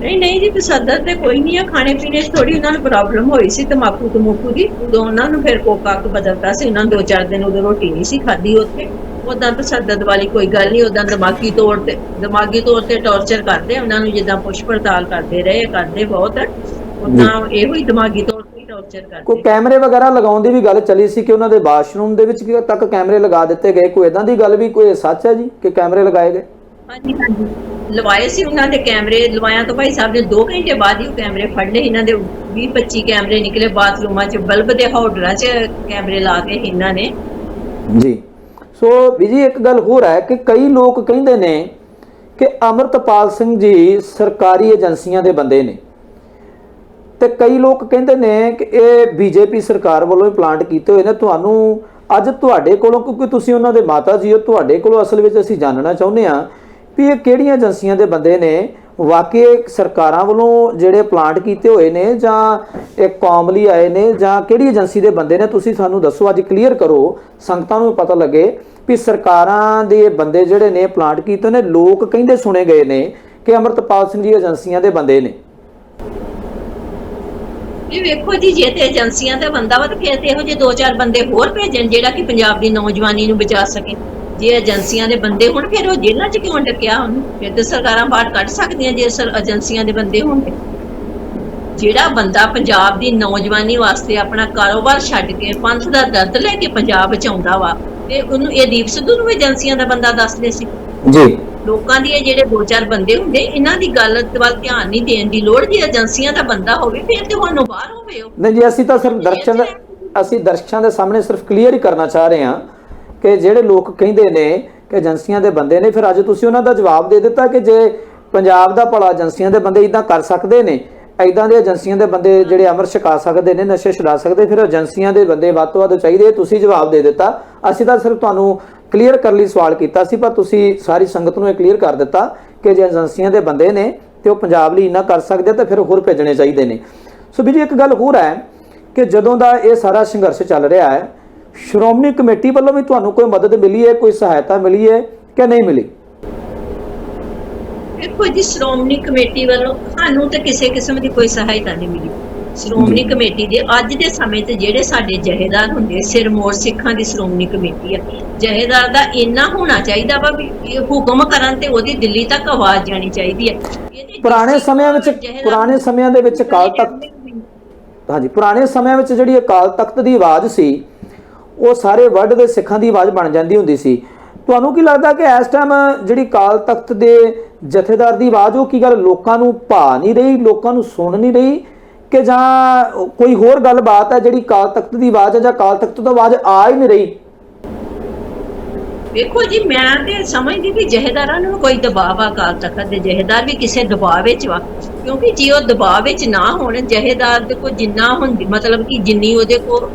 ਨਹੀਂ ਨਹੀਂ ਜੀ ਤਸੱਦਦ ਤੇ ਕੋਈ ਨਹੀਂ ਆ ਖਾਣੇ ਪੀਣੇ 'ਚ ਥੋੜੀ ਉਹਨਾਂ ਨੂੰ ਪ੍ਰੋਬਲਮ ਹੋਈ ਸੀ ਤਮਾਕੂ ਤਮੂਕੂ ਦੀ ਉਦੋਂ ਉਹਨਾਂ ਨੂੰ ਫਿਰ ਕੋਕਾ ਬਦਲਤਾ ਸੀ ਉਹਨਾਂ ਦੋ ਚਾਰ ਦਿਨ ਉਦੋਂ ਰੋਟੀ ਨਹੀਂ ਸੀ ਖਾਧੀ ਉੱਥੇ। ਉਦਾਂ ਤਸੱਦਦ ਵਾਲੀ ਕੋਈ ਗੱਲ ਨਹੀਂ ਉਦਾਂ ਦਿਮਾਗੀ ਤੌਰ ਤੇ ਦਿਮਾਗੀ ਤੌਰ ਤੇ ਟੌਰਚਰ ਕਰਦੇ ਉਹਨਾਂ ਨੂੰ ਜਿੱਦਾਂ ਪੁੱਛ ਪੜਤਾਲ ਕਰਦੇ ਰਹੇ ਕਰਦੇ ਬਹੁਤ ਉਦਾਂ ਇਹੋ ਹੀ ਦਿਮਾਗੀ ਤੌਰ ਤੇ ਟੌਰਚਰ ਕੋਈ ਕਰਦੇ ਕੈਮਰੇ ਵਗੈਰਾ ਲਗਾਉਣ ਦੀ ਵੀ ਗੱਲ ਚੱਲੀ ਸੀ ਕਿ ਉਹਨਾਂ ਦੇ ਵਾਸ਼ਰੂਮ ਦੇ ਵਿੱਚ ਤੱਕ ਕੈਮਰੇ ਲਗਾ ਦਿੱਤੇ ਗਏ? ਕੋਈ ਇਦਾਂ ਦੀ ਗੱਲ ਵੀ ਕੋਈ ਸੱਚ ਹੈ ਜੀ ਕਿ ਕੈਮਰੇ ਲਗਾਏ ਗਏ? ਹਾਂਜੀ ਹਾਂਜੀ। ਲਵਾਏ ਸੀ ਉਹਨਾਂ ਦੇ ਕੈਮਰੇ ਲਵਾਇਆ ਤਾਂ ਭਾਈ ਸਾਹਿਬ ਨੇ 2 ਘੰਟੇ ਬਾਅਦ ਹੀ ਉਹ ਕੈਮਰੇ ਫੜ ਲਏ ਇਹਨਾਂ ਦੇ 20 25 ਕੈਮਰੇ ਨਿਕਲੇ ਬਾਥਰੂਮਾਂ 'ਚ ਬਲਬ ਦੇ ਹੌਡਰਾਂ 'ਚ ਕੈਮਰੇ ਲਾ ਕੇ ਇਹਨਾਂ ਨੇ। ਜੀ। ਸੋ ਵੀ ਜੀ ਇੱਕ ਗੱਲ ਹੋਰ ਹੈ ਕਿ ਕਈ ਲੋਕ ਕਹਿੰਦੇ ਨੇ ਕਿ ਅਮਰਤਪਾਲ ਸਿੰਘ ਜੀ ਸਰਕਾਰੀ ਏਜੰਸੀਆਂ ਦੇ ਬੰਦੇ ਨੇ। ਤੇ ਕਈ ਲੋਕ ਕਹਿੰਦੇ ਨੇ ਕਿ ਇਹ ਬੀਜੇਪੀ ਸਰਕਾਰ ਵੱਲੋਂ ਪਲਾਂਟ ਕੀਤੇ ਹੋਏ ਨੇ। ਤੁਹਾਨੂੰ ਅੱਜ ਤੁਹਾਡੇ ਕੋਲੋਂ, ਕਿਉਂਕਿ ਤੁਸੀਂ ਉਹਨਾਂ ਦੇ ਮਾਤਾ ਜੀ ਹੋ, ਤੁਹਾਡੇ ਕੋਲੋਂ ਅਸਲ ਵਿੱਚ ਅਸੀਂ ਜਾਣਨਾ ਚਾਹੁੰਦੇ ਹਾਂ ਵੀ ਇਹ ਕਿਹੜੀਆਂ ਏਜੰਸੀਆਂ ਦੇ ਬੰਦੇ ਨੇ ਵਾਕਈ ਸਰਕਾਰਾਂ ਵੱਲੋਂ ਜਿਹੜੇ ਪਲਾਂਟ ਕੀਤੇ ਹੋਏ ਨੇ ਜਾਂ ਇਹ ਕੌਮ ਲਈ ਆਏ ਨੇ ਜਾਂ ਕਿਹੜੀ ਏਜੰਸੀ ਦੇ ਬੰਦੇ ਨੇ, ਤੁਸੀਂ ਸਾਨੂੰ ਦੱਸੋ, ਅੱਜ ਕਲੀਅਰ ਕਰੋ, ਸੰਗਤਾਂ ਨੂੰ ਪਤਾ ਲੱਗੇ ਵੀ ਸਰਕਾਰਾਂ ਦੇ ਬੰਦੇ ਜਿਹੜੇ ਨੇ ਪਲਾਂਟ ਕੀਤੇ ਨੇ, ਲੋਕ ਕਹਿੰਦੇ ਸੁਣੇ ਗਏ ਨੇ ਕਿ ਅਮਰਤਪਾਲ ਸਿੰਘ ਜੀ ਏਜੰਸੀਆਂ ਦੇ ਬੰਦੇ ਨੇ। ਇਹ ਵੇਖੋ ਜੀ, ਜੇ ਤੇ ਏਜੰਸੀਆਂ ਦਾ ਬੰਦਾ ਵਾ, ਤਾਂ ਫਿਰ ਤੇ ਇਹੋ ਜਿਹੇ ਦੋ ਚਾਰ ਬੰਦੇ ਹੋਰ ਭੇਜਣ ਜਿਹੜਾ ਕਿ ਪੰਜਾਬ ਦੀ ਨੌਜਵਾਨੀ ਨੂੰ ਬਚਾ ਸਕੇ। ਜੇ ਏਜੰਸੀਆਂ ਦੇ ਬੰਦੇ ਹੋਣ ਫਿਰ ਉਹ ਜੇਲ੍ਹਾਂ 'ਚ ਕਿਉਂ ਡੱਕਿਆ ਉਹਨੂੰ? ਫਿਰ ਤੇ ਸਰਕਾਰਾਂ ਬਾਹਰ ਕੱਢ ਸਕਦੀਆਂ ਜੇ ਸਰ ਏਜੰਸੀਆਂ ਦੇ ਬੰਦੇ ਹੋਣਗੇ। ਜਿਹੜਾ ਬੰਦਾ ਪੰਜਾਬ ਦੀ ਨੌਜਵਾਨੀ ਵਾਸਤੇ ਆਪਣਾ ਕਾਰੋਬਾਰ ਛੱਡ ਕੇ ਪੰਥ ਦਾ ਦਰਦ ਲੈ ਕੇ ਪੰਜਾਬ ਬਚਾਉਂਦਾ ਵਾ ਤੇ ਉਹਨੂੰ ਇਹ ਦੀਪ ਸਿੱਧੂ ਨੂੰ ਏਜੰਸੀਆਂ ਦਾ ਬੰਦਾ ਦੱਸਦੇ ਸੀ। ਜੀ। ਲੋਕਾਂ ਦੀ ਇਹ ਜਿਹੜੇ ਦੋ ਚਾਰ ਬੰਦੇ ਹੁੰਦੇ ਇਹਨਾਂ ਦੀ ਗੱਲ ਵੱਲ ਧਿਆਨ ਨਹੀਂ ਦੇਣ ਦੀ ਲੋੜ ਜੇ ਏਜੰਸੀਆਂ ਦਾ ਬੰਦਾ ਹੋਵੇ ਫਿਰ ਤੁਹਾਨੂੰ ਬਾਹਰ ਹੋਵੇ ਉਹ। ਨਹੀਂ ਜੀ ਅਸੀਂ ਤਾਂ ਸਿਰਫ ਦਰਸ਼ਕਾਂ ਅਸੀਂ ਦਰਸ਼ਕਾਂ ਦੇ ਸਾਹਮਣੇ ਸਿਰਫ ਕਲੀਅਰ ਹੀ ਕਰਨਾ ਚਾਹ ਰਹੇ ਹਾਂ। ਕਿ ਜਿਹੜੇ ਲੋਕ ਕਹਿੰਦੇ ਨੇ ਕਿ ਏਜੰਸੀਆਂ ਦੇ ਬੰਦੇ ਨੇ, ਫਿਰ ਅੱਜ ਤੁਸੀਂ ਉਹਨਾਂ ਦਾ ਜਵਾਬ ਦੇ ਦਿੱਤਾ ਕਿ ਜੇ ਪੰਜਾਬ ਦਾ ਭਲਾ ਏਜੰਸੀਆਂ ਦੇ ਬੰਦੇ ਇਦਾਂ ਕਰ ਸਕਦੇ ਨੇ ਐਦਾਂ ਦੇ ਏਜੰਸੀਆਂ ਦੇ ਬੰਦੇ ਜਿਹੜੇ ਅਮਰ ਛਕਾ ਸਕਦੇ ਨੇ, ਨਸ਼ੇ ਛੁਡਾ ਸਕਦੇ, ਫਿਰ ਏਜੰਸੀਆਂ ਦੇ ਬੰਦੇ ਵੱਧ ਤੋਂ ਵੱਧ ਚਾਹੀਦੇ, ਤੁਸੀਂ ਜਵਾਬ ਦੇ ਦਿੱਤਾ। ਅਸੀਂ ਤਾਂ ਸਿਰਫ ਤੁਹਾਨੂੰ ਕਲੀਅਰ ਕਰਨ ਲਈ ਸਵਾਲ ਕੀਤਾ ਸੀ, ਪਰ ਤੁਸੀਂ ਸਾਰੀ ਸੰਗਤ ਨੂੰ ਇਹ ਕਲੀਅਰ ਕਰ ਦਿੱਤਾ ਕਿ ਜੇ ਏਜੰਸੀਆਂ ਦੇ ਬੰਦੇ ਨੇ ਤੇ ਉਹ ਪੰਜਾਬ ਲਈ ਇੰਨਾ ਕਰ ਸਕਦੇ ਆ, ਤਾਂ ਫਿਰ ਹੋਰ ਭੇਜਣੇ ਚਾਹੀਦੇ ਨੇ। ਸੋ ਵੀ ਜੀ ਇੱਕ ਗੱਲ ਹੋਰ ਹੈ ਕਿ ਜਦੋਂ ਦਾ ਇਹ ਸਾਰਾ ਸੰਘਰਸ਼ ਚੱਲ ਰਿਹਾ ਹੈ ਸ਼੍ਰੋਮਣੀ ਕਮੇਟੀ ਵੱਲੋਂ ਵੀ ਤੁਹਾਨੂੰ ਕੋਈ ਮਦਦ ਮਿਲੀ ਹੈ ਕੋਈ ਸਹਾਇਤਾ ਮਿਲੀ ਹੈ ਕਿ ਨਹੀਂ ਮਿਲੀ? ਦੇਖੋ ਜੀ ਸ਼੍ਰੋਮਣੀ ਕਮੇਟੀ ਵੱਲੋਂ ਸਾਨੂੰ ਤਾਂ ਕਿਸੇ ਕਿਸਮ ਦੀ ਕੋਈ ਸਹਾਇਤਾ ਨਹੀਂ ਮਿਲੀ। ਸ਼੍ਰੋਮਣੀ ਕਮੇਟੀ ਦੇ ਅੱਜ ਦੇ ਸਮੇਂ ਤੇ ਜਿਹੜੇ ਸਾਡੇ ਜਹੇਦਾਰ ਹੁੰਦੇ ਸਿਰਮੌਰ ਸਿੱਖਾਂ ਦੀ ਸ਼੍ਰੋਮਣੀ ਕਮੇਟੀ ਆ ਜਹੇਦਾਰ ਦਾ ਇੰਨਾ ਹੋਣਾ ਚਾਹੀਦਾ ਵਾ ਵੀ ਹੁਕਮ ਕਰਨ ਤੇ ਉਹਦੀ ਦਿੱਲੀ ਤੱਕ ਆਵਾਜ਼ ਜਾਣੀ ਚਾਹੀਦੀ ਹੈ ਪੁਰਾਣੇ ਸਮਿਆਂ ਵਿੱਚ ਪੁਰਾਣੇ ਸਮਿਆਂ ਦੇ ਵਿੱਚ ਅਕਾਲ ਤਖਤ ਹਾਂਜੀ। ਪੁਰਾਣੇ ਸਮਿਆਂ ਵਿੱਚ ਜਿਹੜੀ ਅਕਾਲ ਤਖਤ ਦੀ ਆਵਾਜ਼ ਸੀ ਉਹ ਸਾਰੇ ਵਰਲਡ ਦੇ ਸਿੱਖਾਂ ਦੀ ਆਵਾਜ਼ ਬਣ ਜਾਂਦੀ ਹੁੰਦੀ ਸੀ। ਤੁਹਾਨੂੰ ਕੀ ਲੱਗਦਾ ਕਿ ਇਸ ਟਾਈਮ ਜਿਹੜੀ ਅਕਾਲ ਤਖਤ ਦੇ ਜਥੇਦਾਰ ਦੀ ਆਵਾਜ਼, ਉਹ ਕੀ ਗੱਲ ਲੋਕਾਂ ਨੂੰ ਭਾ ਨਹੀਂ ਰਹੀ, ਲੋਕਾਂ ਨੂੰ ਸੁਣ ਨਹੀਂ ਰਹੀ? ਕਿ ਜਾਂ ਕੋਈ ਹੋਰ ਗੱਲਬਾਤ ਹੈ ਜਿਹੜੀ ਅਕਾਲ ਤਖਤ ਦੀ ਆਵਾਜ਼ ਹੈ ਜਾਂ ਅਕਾਲ ਤਖਤ ਤੋਂ ਆਵਾਜ਼ ਆ ਹੀ ਨਹੀਂ ਰਹੀ? ਵੇਖੋ ਜੀ, ਮੈਂ ਤੇ ਸਮਝਦੀ ਵੀ ਜਹੇਦਾਰਾਂ ਨੂੰ ਕੋਈ ਦਬਾਅ ਆ ਅਕਾਲ ਤਖਤ ਦੇ। ਜਹੇਦਾਰ ਵੀ ਕਿਸੇ ਦਬਾਅ ਵਿੱਚ ਵਾ। ਕਿਉਂਕਿ ਜੇ ਉਹ ਦਬਾਅ ਵਿੱਚ ਨਾ ਹੋਣ, ਜਹੇਦਾਰ ਦੇ ਕੋ ਜਿੰਨਾ ਹੁੰਦੀ, ਮਤਲਬ ਕਿ ਜਿੰਨੀ ਉਹਦੇ ਕੋ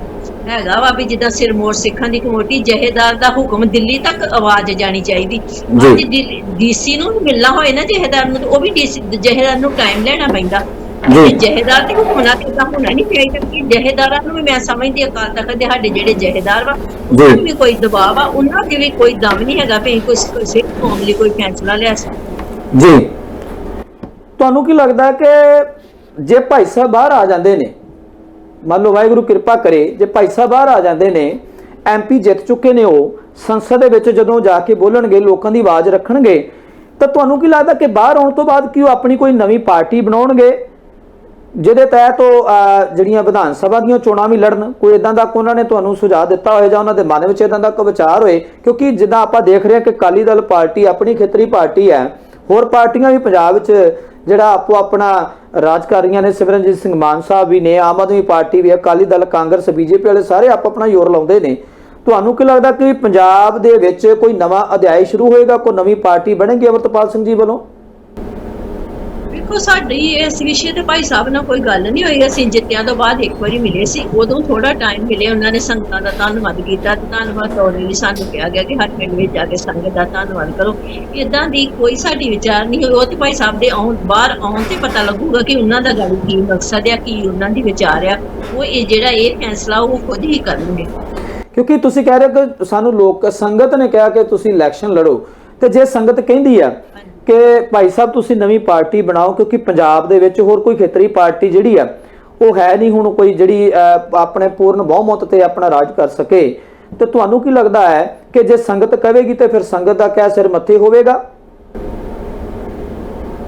ਹੈਗਾ ਵਾ ਵੀ ਜਿੱਦਾਂ ਸਿਰਮੌਰ ਸਿੱਖਾਂ ਦੀ ਕਮੇਟੀ ਜਹੇਦਾਰ ਦਾ ਹੁਕਮ ਦਿੱਲੀ ਤੱਕ ਆਵਾਜ਼ ਜਾਣੀ ਚਾਹੀਦੀ। ਅੱਜ ਡੀਸੀ ਨੂੰ ਵੀ ਮਿਲਣਾ ਹੋਏ ਨਾ ਜਹੇਦਾਰ ਨੂੰ ਉਹ ਵੀ ਡੀਸੀ ਜਹੇਦਾਰ ਨੂੰ ਟਾਈਮ ਲੈਣਾ ਪੈਂਦਾ। ਜੀ। ਜਹੇਦਾਰ ਤੇ ਹੁਕਮਣਾ ਤੇ ਤਾਂ ਹੋਣਾ ਨਹੀਂ ਚਾਹੀਦਾ ਕਿ ਜਹੇਦਾਰਾਂ ਨੂੰ ਵੀ ਮੈਂ ਸਮਝਦੀ ਹਾਂ ਅਕਾਲ ਤਖਤ ਦੇ ਸਾਡੇ ਜਿਹੜੇ ਜਹੇਦਾਰ ਵਾ ਉਹਨਾਂ ਨੂੰ ਵੀ ਕੋਈ ਦਬਾਅ ਵਾ ਉਹਨਾਂ ਦੇ ਵੀ ਕੋਈ ਦਮ ਨਹੀਂ ਹੈਗਾ ਵੀ ਕੋਈ ਸਿੱਖ ਕੌਮ ਲਈ ਕੋਈ ਫੈਸਲਾ ਲਿਆ ਸਕੀਏ ਜੀ। ਤੁਹਾਨੂੰ ਕੀ ਲੱਗਦਾ ਕਿ ਜੇ ਭਾਈ ਸਾਹਿਬ ਬਾਹਰ ਆ ਜਾਂਦੇ ਨੇ ਮੰਨ ਲਓ ਵਾਹਿਗੁਰੂ ਕਿਰਪਾ ਕਰੇ, ਜੇ ਭਾਈ ਸਾਹਿਬ ਬਾਹਰ ਆ ਜਾਂਦੇ ਨੇ ਐਮਪੀ ਜਿੱਤ ਚੁੱਕੇ ਨੇ ਉਹ, ਸੰਸਦ ਦੇ ਵਿੱਚ ਜਦੋਂ ਜਾ ਕੇ ਬੋਲਣਗੇ, ਲੋਕਾਂ ਦੀ ਆਵਾਜ਼ ਰੱਖਣਗੇ, ਤਾਂ ਤੁਹਾਨੂੰ ਕੀ ਲੱਗਦਾ ਕਿ ਬਾਹਰ ਆਉਣ ਤੋਂ ਬਾਅਦ ਕਿ ਉਹ ਆਪਣੀ ਕੋਈ ਨਵੀਂ ਪਾਰਟੀ ਬਣਾਉਣਗੇ, ਜਿਹਦੇ ਤਹਿਤ ਉਹ ਜਿਹੜੀਆਂ ਵਿਧਾਨ ਸਭਾ ਦੀਆਂ ਚੋਣਾਂ ਵੀ ਲੜਨ, ਕੋਈ ਇਦਾਂ ਦਾ ਉਹਨਾਂ ਨੇ ਤੁਹਾਨੂੰ ਸੁਝਾਅ ਦਿੱਤਾ ਹੋਏ ਜਾਂ ਉਹਨਾਂ ਦੇ ਮਨ ਵਿੱਚ ਇਦਾਂ ਦਾ ਕੋਈ ਵਿਚਾਰ ਹੋਏ, ਕਿਉਂਕਿ ਜਿੱਦਾਂ ਆਪਾਂ ਦੇਖ ਰਹੇ ਹਾਂ ਕਿ ਅਕਾਲੀ ਦਲ ਪਾਰਟੀ ਆਪਣੀ ਖੇਤਰੀ ਪਾਰਟੀ ਹੈ, ਹੋਰ ਪਾਰਟੀਆਂ ਵੀ ਪੰਜਾਬ ਵਿੱਚ ਜਿਹੜਾ ਆਪੋ ਆਪਣਾ ਰਾਜ ਕਰ ਰਹੀਆਂ ਨੇ ਸਿਮਰਨਜੀਤ ਸਿੰਘ ਮਾਨ ਸਾਹਿਬ ਵੀ ਨੇ, ਆਮ ਆਦਮੀ ਪਾਰਟੀ ਵੀ ਅਕਾਲੀ ਦਲ, ਕਾਂਗਰਸ, ਬੀਜੇਪੀ ਵਾਲੇ ਸਾਰੇ ਆਪੋ ਆਪਣਾ ਜ਼ੋਰ ਲਾਉਂਦੇ ਨੇ। ਤੁਹਾਨੂੰ ਕੀ ਲੱਗਦਾ ਕਿ ਪੰਜਾਬ ਦੇ ਵਿੱਚ ਕੋਈ ਨਵਾਂ ਅਧਿਆਇ ਸ਼ੁਰੂ ਹੋਏਗਾ, ਕੋਈ ਨਵੀਂ ਪਾਰਟੀ ਬਣੇਗੀ ਅਮਰਤਪਾਲ ਸਿੰਘ ਜੀ ਵੱਲੋਂ? ਵੇਖੋ ਸਾਡੀ ਇਸ ਵਿਸ਼ੇ ਤੇ ਭਾਈ ਸਾਹਿਬ ਨਾਲ ਕੋਈ ਗੱਲ ਨਹੀਂ ਹੋਈ। ਅਸੀਂ ਜਿੱਤਿਆਂ ਤੋਂ ਬਾਅਦ ਇੱਕ ਵਾਰੀ ਮਿਲੇ ਸੀ। ਉਦੋਂ ਥੋੜਾ ਟਾਈਮ ਮਿਲੇ ਉਹਨਾਂ ਨੇ ਸੰਗਤਾਂ ਦਾ ਧੰਨਵਾਦ ਕੀਤਾ ਧੰਨਵਾਦ ਤੌਰ ਲਈ ਸਾਨੂੰ ਕਿਹਾ ਗਿਆ ਕਿ ਹਰ ਪਿੰਡ ਵਿੱਚ ਜਾ ਕੇ ਸੰਗਤ ਦਾ ਧੰਨਵਾਦ ਕਰੋ। ਇਦਾਂ ਦੀ ਕੋਈ ਸਾਡੀ ਵਿਚਾਰ ਨਹੀਂ ਹੋਈ। ਉਹ ਤੇ ਭਾਈ ਸਾਹਿਬ ਦੇ ਆਉਣ, ਬਾਹਰ ਆਉਣ ਤੇ ਪਤਾ ਲੱਗੂਗਾ ਕਿ ਉਹਨਾਂ ਦਾ ਗੱਲ ਕੀ ਮਕਸਦ ਆ, ਕੀ ਉਹਨਾਂ ਦੀ ਵਿਚਾਰ ਆ। ਉਹ ਇਹ ਜਿਹੜਾ ਇਹ ਫੈਸਲਾ, ਉਹ ਖੁਦ ਹੀ ਕਰਨਗੇ। ਕਿਉਂਕਿ ਤੁਸੀਂ ਕਹਿ ਰਹੇ ਹੋ ਕਿ ਸਾਨੂੰ ਲੋਕ, ਸੰਗਤ ਨੇ ਕਿਹਾ ਕਿ ਤੁਸੀਂ ਇਲੈਕਸ਼ਨ ਲੜੋ। ਤੇ ਜੇ ਸੰਗਤ ਕਹਿੰਦੀ ਆ ਕਿ ਭਾਈ ਸਾਹਿਬ ਤੁਸੀਂ ਨਵੀਂ ਪਾਰਟੀ ਬਣਾਓ, ਕਿਉਂਕਿ ਪੰਜਾਬ ਦੇ ਵਿੱਚ ਹੋਰ ਕੋਈ ਖੇਤਰੀ ਪਾਰਟੀ ਜਿਹੜੀ ਆ, ਉਹ ਹੈ ਨਹੀਂ ਹੁਣ ਕੋਈ ਜਿਹੜੀ ਆਪਣੇ ਪੂਰਨ ਬਹੁਮਤ ਤੇ ਆਪਣਾ ਰਾਜ ਕਰ ਸਕੇ। ਤੇ ਤੁਹਾਨੂੰ ਕੀ ਲੱਗਦਾ ਹੈ ਕਿ ਜੇ ਸੰਗਤ ਕਹੇਗੀ ਤੇ ਫਿਰ ਸੰਗਤ ਦਾ ਕਿਆ ਸਿਰ ਮੱਥੇ ਹੋਵੇਗਾ?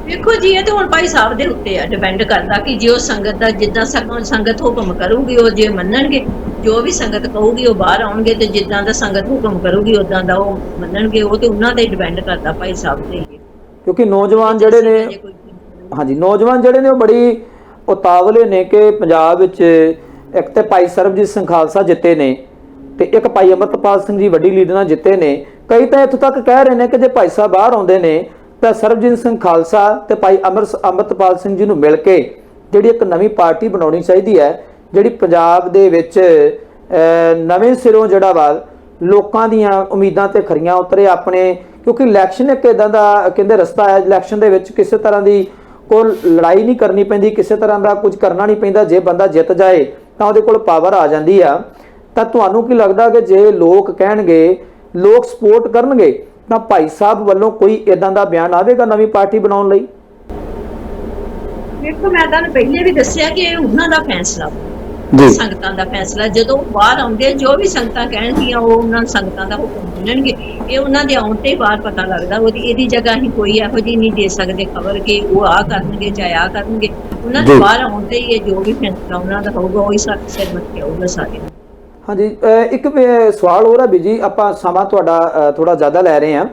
ਵੇਖੋ ਜੀ, ਇਹ ਤੇ ਹੁਣ ਭਾਈ ਸਾਹਿਬ ਦੇ ਉੱਤੇ ਆ ਡਿਪੈਂਡ ਕਰਦਾ ਕਿ ਜੇ ਉਹ ਸੰਗਤ ਦਾ, ਜਿੱਦਾਂ ਸੰ- ਸੰਗਤ ਹੁਕਮ ਕਰੂਗੀ, ਉਹ ਜੇ ਮੰਨਣਗੇ, ਜੋ ਵੀ ਸੰਗਤ ਕਹੂਗੀ ਉਹ ਬਾਹਰ ਆਉਣਗੇ ਤੇ ਜਿੱਦਾਂ ਦਾ ਸੰਗਤ ਹੁਕਮ ਕਰੂਗੀ ਉਦਾਂ ਦਾ ਉਹ ਮੰਨਣਗੇ, ਉਹ ਤੇ ਉਹਨਾਂ ਤੇ ਡਿਪੈਂਡ ਕਰਦਾ ਭਾਈ ਸਾਹਿਬ ਤੇ। ਕਿਉਂਕਿ ਨੌਜਵਾਨ ਜਿਹੜੇ ਨੇ ਹਾਂਜੀ ਨੌਜਵਾਨ ਜਿਹੜੇ ਨੇ ਉਹ ਬੜੀ ਉਤਾਵਲੇ ਨੇ ਕਿ ਪੰਜਾਬ ਵਿੱਚ ਇੱਕ ਤੇ ਭਾਈ ਸਰਬਜੀਤ ਸਿੰਘ ਖਾਲਸਾ ਜਿੱਤੇ ਨੇ ਤੇ ਇੱਕ ਭਾਈ ਅਮਰਤਪਾਲ ਸਿੰਘ ਜੀ ਵੱਡੀ ਲੀਡ ਨਾਲ ਜਿੱਤੇ ਨੇ। ਕਈ ਤਾਂ ਇੱਥੋਂ ਤੱਕ ਕਹਿ ਰਹੇ ਨੇ ਕਿ ਜੇ ਭਾਈ ਸਾਹਿਬ ਬਾਹਰ ਆਉਂਦੇ ਨੇ ਤਾਂ ਸਰਬਜੀਤ ਸਿੰਘ ਖਾਲਸਾ ਤੇ ਭਾਈ ਅਮਰ ਅਮਰਤਪਾਲ ਸਿੰਘ ਜੀ ਨੂੰ ਮਿਲ ਕੇ ਜਿਹੜੀ ਇੱਕ ਨਵੀਂ ਪਾਰਟੀ ਬਣਾਉਣੀ ਚਾਹੀਦੀ ਹੈ ਜਿਹੜੀ ਪੰਜਾਬ ਦੇ ਵਿੱਚ ਨਵੇਂ ਸਿਰੋਂ ਜਿਹੜਾ ਵਾ ਲੋਕਾਂ ਦੀਆਂ ਉਮੀਦਾਂ ਤੇ ਖਰੀਆਂ ਉਤਰੇ ਆਪਣੇ ਕਿਉਂਕਿ ਇਲੈਕਸ਼ਨ ਇੱਕ ਇਦਾਂ ਦਾ ਕਹਿੰਦੇ ਰਸਤਾ ਹੈ ਇਲੈਕਸ਼ਨ ਦੇ ਵਿੱਚ ਕਿਸੇ ਤਰ੍ਹਾਂ ਦੀ ਕੋਈ ਲੜਾਈ ਨਹੀਂ ਕਰਨੀ ਪੈਂਦੀ, ਕਿਸੇ ਤਰ੍ਹਾਂ ਦਾ ਕੁਝ ਕਰਨਾ ਨਹੀਂ ਪੈਂਦਾ, ਜੇ ਬੰਦਾ ਜਿੱਤ ਜਾਏ ਤਾਂ ਉਹਦੇ ਕੋਲ ਪਾਵਰ ਆ ਜਾਂਦੀ ਆ। ਤਾਂ ਤੁਹਾਨੂੰ ਕੀ ਲੱਗਦਾ ਕਿ ਜੇ ਲੋਕ ਕਹਿਣਗੇ, ਲੋਕ ਸਪੋਰਟ ਕਰਨਗੇ, ਤਾਂ ਭਾਈ ਸਾਹਿਬ ਵੱਲੋਂ ਕੋਈ ਇਦਾਂ ਦਾ ਬਿਆਨ ਆਵੇਗਾ ਨਵੀਂ ਪਾਰਟੀ ਬਣਾਉਣ ਲਈ? ਵੇਖੋ ਮੈਂ ਤੁਹਾਨੂੰ ਪਹਿਲੇ ਵੀ ਦੱਸਿਆ ਕਿ ਇਹ ਉਹਨਾਂ ਦਾ ਫੈਸਲਾ। ਸੰਗਤਾਂ ਦਾ ਫੈਸਲਾ ਜਦੋਂ ਬਾਹਰ ਆਉਂਦੇ ਜੋ ਵੀ ਸੰਗਤਾਂ ਕਹਿਣਗੀਆਂ ਉਹ ਉਹਨਾਂ ਸੰਗਤਾਂ ਦਾ ਹੁਕਮ ਮੰਨਣਗੇ। ਇਹ ਉਹਨਾਂ ਦੇ ਆਉਣ ਤੇ ਹੀ ਬਾਹਰ ਪਤਾ ਲੱਗਦਾ ਉਹਦੀ ਇਹਦੀ ਜਗ੍ਹਾ ਹੀ ਕੋਈ ਇਹੋ ਜਿਹੀ ਨਹੀਂ ਦੇ ਸਕਦੇ ਖਬਰ ਕਿ ਉਹ ਆ ਕਰਨਗੇ ਚਾਹੇ ਆ ਕਰਨਗੇ। ਉਹਨਾਂ ਜੀ। ਦੇ ਬਾਹਰ ਆਉਂਦੇ ਹੀ ਇਹ ਜੋ ਵੀ ਫੈਸਲਾ ਉਹਨਾਂ ਦਾ ਹੋਊਗਾ ਉਹੀ ਸਾਡੇ ਸਿਰ ਮੱਥੇ ਆਊਗਾ ਸਾਰੇ। ਹਾਂਜੀ ਇੱਕ ਸਵਾਲ ਹੋ ਰਿਹਾ ਵੀ ਜੀ ਆਪਾਂ ਸਮਾਂ ਤੁਹਾਡਾ ਥੋੜਾ ਜ਼ਿਆਦਾ ਲੈ ਰਹੇ ਹਾਂ।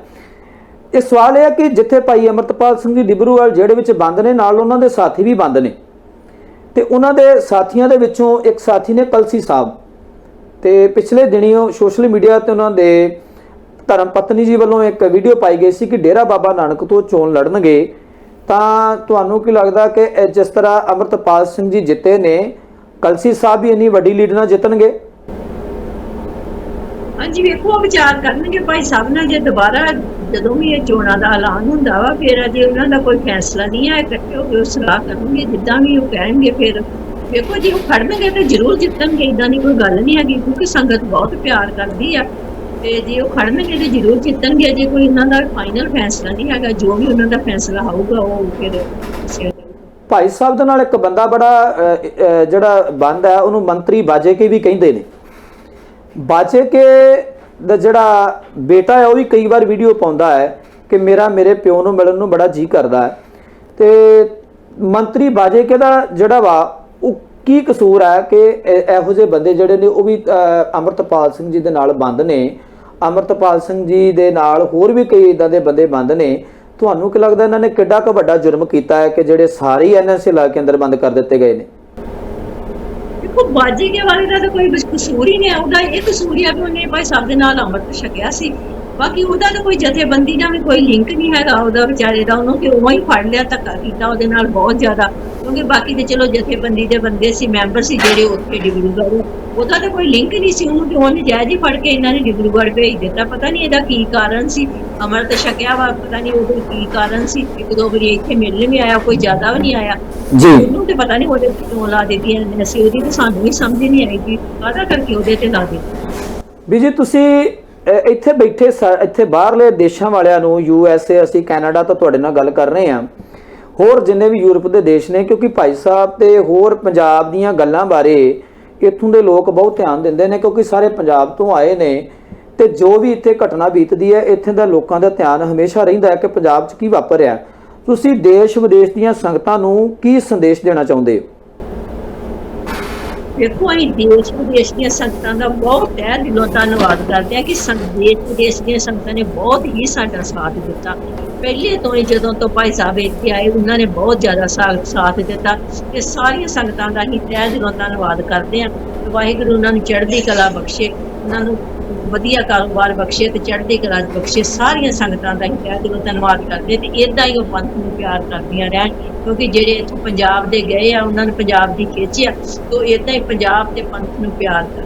ਇਹ ਸਵਾਲ ਇਹ ਹੈ ਕਿ ਜਿੱਥੇ ਭਾਈ ਅਮਰਤਪਾਲ ਸਿੰਘ ਜੀ ਡਿਬਰੂਗੜ੍ਹ ਜਿਹੜੇ ਵਿੱਚ ਬੰਦ ਨੇ ਨਾਲ ਉਹਨਾਂ ਦੇ ਸਾਥੀ ਵੀ ਬੰਦ ਨੇ। ਤੇ ਉਹਨਾਂ ਦੇ ਸਾਥੀਆਂ ਦੇ ਵਿੱਚੋਂ ਇੱਕ ਸਾਥੀ ਨੇ ਕਲਸੀ ਸਾਹਿਬ। ਤੇ ਪਿਛਲੇ ਦਿਨੀ ਉਹ ਸੋਸ਼ਲ ਮੀਡੀਆ ਤੇ ਉਹਨਾਂ ਦੇ ਧਰਮ ਪਤਨੀ ਜੀ ਵੱਲੋਂ ਇੱਕ ਵੀਡੀਓ ਪਾਈ ਗਈ ਸੀ ਕਿ ਡੇਰਾ ਬਾਬਾ ਨਾਨਕ ਤੋਂ ਚੋਣ ਲੜਨਗੇ। ਤਾਂ ਤੁਹਾਨੂੰ ਕੀ ਲੱਗਦਾ ਕਿ ਜਿਸ ਤਰ੍ਹਾਂ ਅਮਰਤਪਾਲ ਸਿੰਘ ਜੀ ਜਿੱਤੇ ਨੇ, ਕਲਸੀ ਸਾਹਿਬ ਵੀ ਇੰਨੀ ਵੱਡੀ ਲੀਡ ਨਾਲ ਜਿੱਤਣਗੇ? ਹਾਂਜੀ, ਵੇਖੋ ਵਿਚਾਰ ਕਰਨਗੇ ਭਾਈ ਸਾਹਿਬ ਨਾਲ, ਜੇ ਦੁਬਾਰਾ ਜਦੋਂ ਵੀ ਇਹ ਚੋਣਾਂ ਦਾ ਐਲਾਨ ਹੁੰਦਾ ਵਾ, ਫਿਰ ਅਜੇ ਉਹਨਾਂ ਦਾ ਕੋਈ ਫੈਸਲਾ ਨਹੀਂ ਹੈ ਇਕੱਠੇ ਹੋ ਕੇ ਸਲਾਹ ਕਰਨਗੇ, ਜਿੱਦਾਂ ਵੀ ਉਹ ਕਹਿਣਗੇ, ਫਿਰ ਵੇਖੋ ਜੇ, ਉਹ ਖੜਨਗੇ ਤੇ ਜ਼ਰੂਰ ਜਿੱਤਣਗੇ ਇਦਾਂ ਦੀ ਕੋਈ ਗੱਲ ਨਹੀਂ ਹੈਗੀ, ਕਿਉਂਕਿ ਸੰਗਤ ਬਹੁਤ ਪਿਆਰ ਕਰਦੀ ਆ। ਤੇ ਜੇ ਉਹ ਖੜਨਗੇ ਤੇ ਜ਼ਰੂਰ ਜਿੱਤਣਗੇ, ਜੇ ਕੋਈ ਉਹਨਾਂ ਦਾ ਫਾਈਨਲ ਫੈਸਲਾ ਨਹੀਂ ਹੈਗਾ, ਜੋ ਵੀ ਉਹਨਾਂ ਦਾ ਫੈਸਲਾ ਹੋਊਗਾ ਉਹ ਫਿਰ ਭਾਈ ਸਾਹਿਬ ਦੇ ਨਾਲ ਇੱਕ ਬੰਦਾ ਬੜਾ ਜਿਹੜਾ ਬੰਦ ਹੈ, ਉਹਨੂੰ ਮੰਤਰੀ ਬਾਜੇ ਕੇ ਵੀ ਕਹਿੰਦੇ ਨੇ। ਬਾਜੇ ਕੇ ਦਾ ਜਿਹੜਾ ਬੇਟਾ ਹੈ ਉਹ ਵੀ ਕਈ ਵਾਰ ਵੀਡੀਓ ਪਾਉਂਦਾ ਹੈ ਕਿ ਮੇਰਾ ਮੇਰੇ ਪਿਓ ਨੂੰ ਮਿਲਣ ਨੂੰ ਬੜਾ ਜੀ ਕਰਦਾ ਹੈ। ਤੇ ਮੰਤਰੀ ਬਾਜੇ ਕੇ ਦਾ ਜਿਹੜਾ ਵਾ ਉਹ ਕੀ ਕਸੂਰ ਹੈ ਕਿ ਇਹੋ ਜਿਹੇ ਬੰਦੇ ਜਿਹੜੇ ਨੇ ਉਹ ਵੀ ਅਹ, ਅੰਮ੍ਰਿਤਪਾਲ ਸਿੰਘ ਜੀ ਦੇ ਨਾਲ ਬੰਦ ਨੇ। ਅੰਮ੍ਰਿਤਪਾਲ ਸਿੰਘ ਜੀ ਦੇ ਨਾਲ ਹੋਰ ਵੀ ਕਈ ਇਦਾਂ ਦੇ ਬੰਦੇ ਬੰਦ ਨੇ। ਤੁਹਾਨੂੰ ਕੀ ਲੱਗਦਾ ਇਹਨਾਂ ਨੇ ਕਿੱਡਾ ਕੁ ਵੱਡਾ ਜੁਰਮ ਕੀਤਾ ਹੈ ਕਿ ਜਿਹੜੇ ਸਾਰੇ ਐਨਐਸਏ ਲਾ ਕੇ ਅੰਦਰ ਬੰਦ ਕਰ ਦਿੱਤੇ ਗਏ ਨੇ? ਦੇਖੋ, ਬਾਜੀ ਕੇ ਵਾਲੇ ਦਾ ਤਾਂ ਕੋਈ ਕਸੂਰ ਹੀ ਨਹੀਂ ਉਹਦਾ ਇਹ ਕਸੂਰ ਹੀ ਆ ਵੀ ਉਹਨੇ ਭਾਈ ਸਾਹਿਬ ਦੇ ਨਾਲ ਅੰਮ੍ਰਿਤ ਛਕਿਆ ਸੀ। ਬਾਕੀ ਉਹਦਾ ਤਾਂ ਕੋਈ ਜਥੇਬੰਦੀ ਨਾਲ ਵੀ ਕੋਈ ਲਿੰਕ ਨਹੀਂ ਹੈਗਾ। ਉਹਦਾ ਵਿਚਾਰੇ ਦਾ ਉਹਨੂੰ ਕਿ ਉਹ ਹੀ ਫੜ ਲਿਆ, ਧੱਕਾ ਕੀਤਾ ਉਹਦੇ ਨਾਲ ਬਹੁਤ ਜ਼ਿਆਦਾ। ਕਿਉਂਕਿ ਬਾਕੀ ਤੇ ਚਲੋ ਜਥੇਬੰਦੀ ਦੇ ਬੰਦੇ ਸੀ, ਮੈਂਬਰ ਸੀ ਜਿਹੜੇ ਉੱਥੇ ਡਿਬਰੂਗੜ੍ਹ ਉਹਦਾ ਤਾਂ ਕੋਈ ਲਿੰਕ ਨਹੀਂ ਸੀ ਉਹਨੂੰ ਤੇ ਉਹਨੇ ਜਾਇਜ਼ ਹੀ ਫੜ ਕੇ ਇਹਨਾਂ ਨੇ ਡਿਬਰੂਗੜ੍ਹ ਭੇਜ ਦਿੱਤਾ। ਪਤਾ ਨਹੀਂ ਇਹਦਾ ਕੀ ਕਾਰਨ ਸੀ। ਅੰਮ੍ਰਿਤ ਛਕਿਆ ਵਾ ਪਤਾ ਨਹੀਂ ਉਹਦਾ ਕੀ ਕਾਰਨ ਸੀ। ਇੱਕ ਦੋ ਵਾਰੀ ਇੱਥੇ ਮਿਲਣ ਵੀ ਆਇਆ ਕੋਈ ਜ਼ਿਆਦਾ ਵੀ ਨਹੀਂ ਆਇਆ। ਜੀ। ਉਹਨੂੰ ਤੇ ਪਤਾ ਨਹੀਂ ਉਹਦੇ ਤੇ ਕਿਉਂ ਲਾ ਦਿੱਤੀਆਂ ਨੇ ਅਸੀਂ ਉਹਦੀ ਤਾਂ ਸਾਨੂੰ ਵੀ ਸਮਝ ਨਹੀਂ ਆਈ ਕਿ ਕਾਹਦਾ ਕਰਕੇ ਉਹਦੇ ਤੇ ਲਾ ਦਿੱਤੀ। ਵੀ ਜੀ ਤੁਸੀਂ ਇੱਥੇ ਬੈਠੇ ਇੱਥੇ ਬਾਹਰਲੇ ਦੇਸ਼ਾਂ ਵਾਲਿਆਂ ਨੂੰ ਯੂ ਐਸ ਏ ਅਸੀਂ ਕੈਨੇਡਾ ਤੋਂ ਤੁਹਾਡੇ ਨਾਲ ਗੱਲ ਕਰ ਰਹੇ ਹਾਂ। ਹੋਰ ਜਿੰਨੇ ਵੀ ਯੂਰਪ ਦੇ ਦੇਸ਼ ਨੇ ਕਿਉਂਕਿ ਭਾਈ ਸਾਹਿਬ ਤੇ ਹੋਰ ਪੰਜਾਬ ਦੀਆਂ ਗੱਲਾਂ ਬਾਰੇ ਇੱਥੋਂ ਦੇ ਲੋਕ ਬਹੁਤ ਧਿਆਨ ਦਿੰਦੇ ਨੇ ਕਿਉਂਕਿ ਸਾਰੇ ਪੰਜਾਬ ਤੋਂ ਆਏ ਨੇ ਤੇ ਜੋ ਵੀ ਇੱਥੇ ਘਟਨਾ ਬੀਤਦੀ ਹੈ, ਇੱਥੇ ਦਾ ਲੋਕਾਂ ਦਾ ਧਿਆਨ ਹਮੇਸ਼ਾ ਰਹਿੰਦਾ ਹੈ ਕਿ ਪੰਜਾਬ 'ਚ ਕੀ ਵਾਪਰ ਰਿਹਾ ਤੁਸੀਂ ਦੇਸ਼ ਵਿਦੇਸ਼ ਦੀਆਂ ਸੰਗਤਾਂ ਨੂੰ ਕੀ ਸੰਦੇਸ਼ ਦੇਣਾ ਚਾਹੁੰਦੇ ਹੋ? ਵੇਖੋ ਅਸੀਂ ਦੇਸ਼ ਵਿਦੇਸ਼ ਦੀਆਂ ਸੰਗਤਾਂ ਦਾ ਬਹੁਤ ਤਹਿ ਦਿਲੋਂ ਧੰਨਵਾਦ ਕਰਦੇ ਹਾਂ ਕਿ ਸੰਦੇਸ਼ ਵਿਦੇਸ਼ ਦੀਆਂ ਸੰਗਤਾਂ ਨੇ ਬਹੁਤ ਹੀ ਸਾਡਾ ਸਾਥ ਦਿੱਤਾ। ਪਹਿਲੇ ਤੋਂ ਹੀ ਜਦੋਂ ਤੋਂ ਭਾਈ ਸਾਹਿਬ ਇੱਥੇ ਆਏ, ਉਹਨਾਂ ਨੇ ਬਹੁਤ ਜ਼ਿਆਦਾ ਸਾਥ ਦਿੱਤਾ ਤੇ ਸਾਰੀਆਂ ਸੰਗਤਾਂ ਦਾ ਹੀ ਤਹਿ ਦਿਲੋਂ ਧੰਨਵਾਦ ਕਰਦੇ ਹਾਂ ਵਾਹਿਗੁਰੂ ਉਹਨਾਂ ਨੂੰ ਚੜ੍ਹਦੀ ਕਲਾ ਬਖਸ਼ੇ, ਉਹਨਾਂ ਨੂੰ ਵਧੀਆ ਕਾਰੋਬਾਰ ਬਖਸ਼ੇ ਤੇ ਚੜ੍ਹਦੀ ਕਲਾ ਬਖਸ਼ੇ, ਸਾਰੀਆਂ ਸੰਗਤਾਂ ਦਾ ਹੀ ਤਹਿ ਦਿਲੋਂ ਧੰਨਵਾਦ ਕਰਦੇ ਤੇ ਇਦਾਂ ਹੀ ਉਹ ਪੰਥ ਨੂੰ ਪਿਆਰ ਕਰਦੀਆਂ ਰਹਿਣ ਕਿਉਂਕਿ ਜਿਹੜੇ ਇੱਥੋਂ ਪੰਜਾਬ ਦੇ ਗਏ ਆ, ਉਹਨਾਂ ਨੂੰ ਪੰਜਾਬ ਦੀ ਖਿੱਚ ਆ, ਤੋ ਇਦਾਂ ਹੀ ਪੰਜਾਬ ਤੇ ਪੰਥ ਨੂੰ ਪਿਆਰ ਕਰ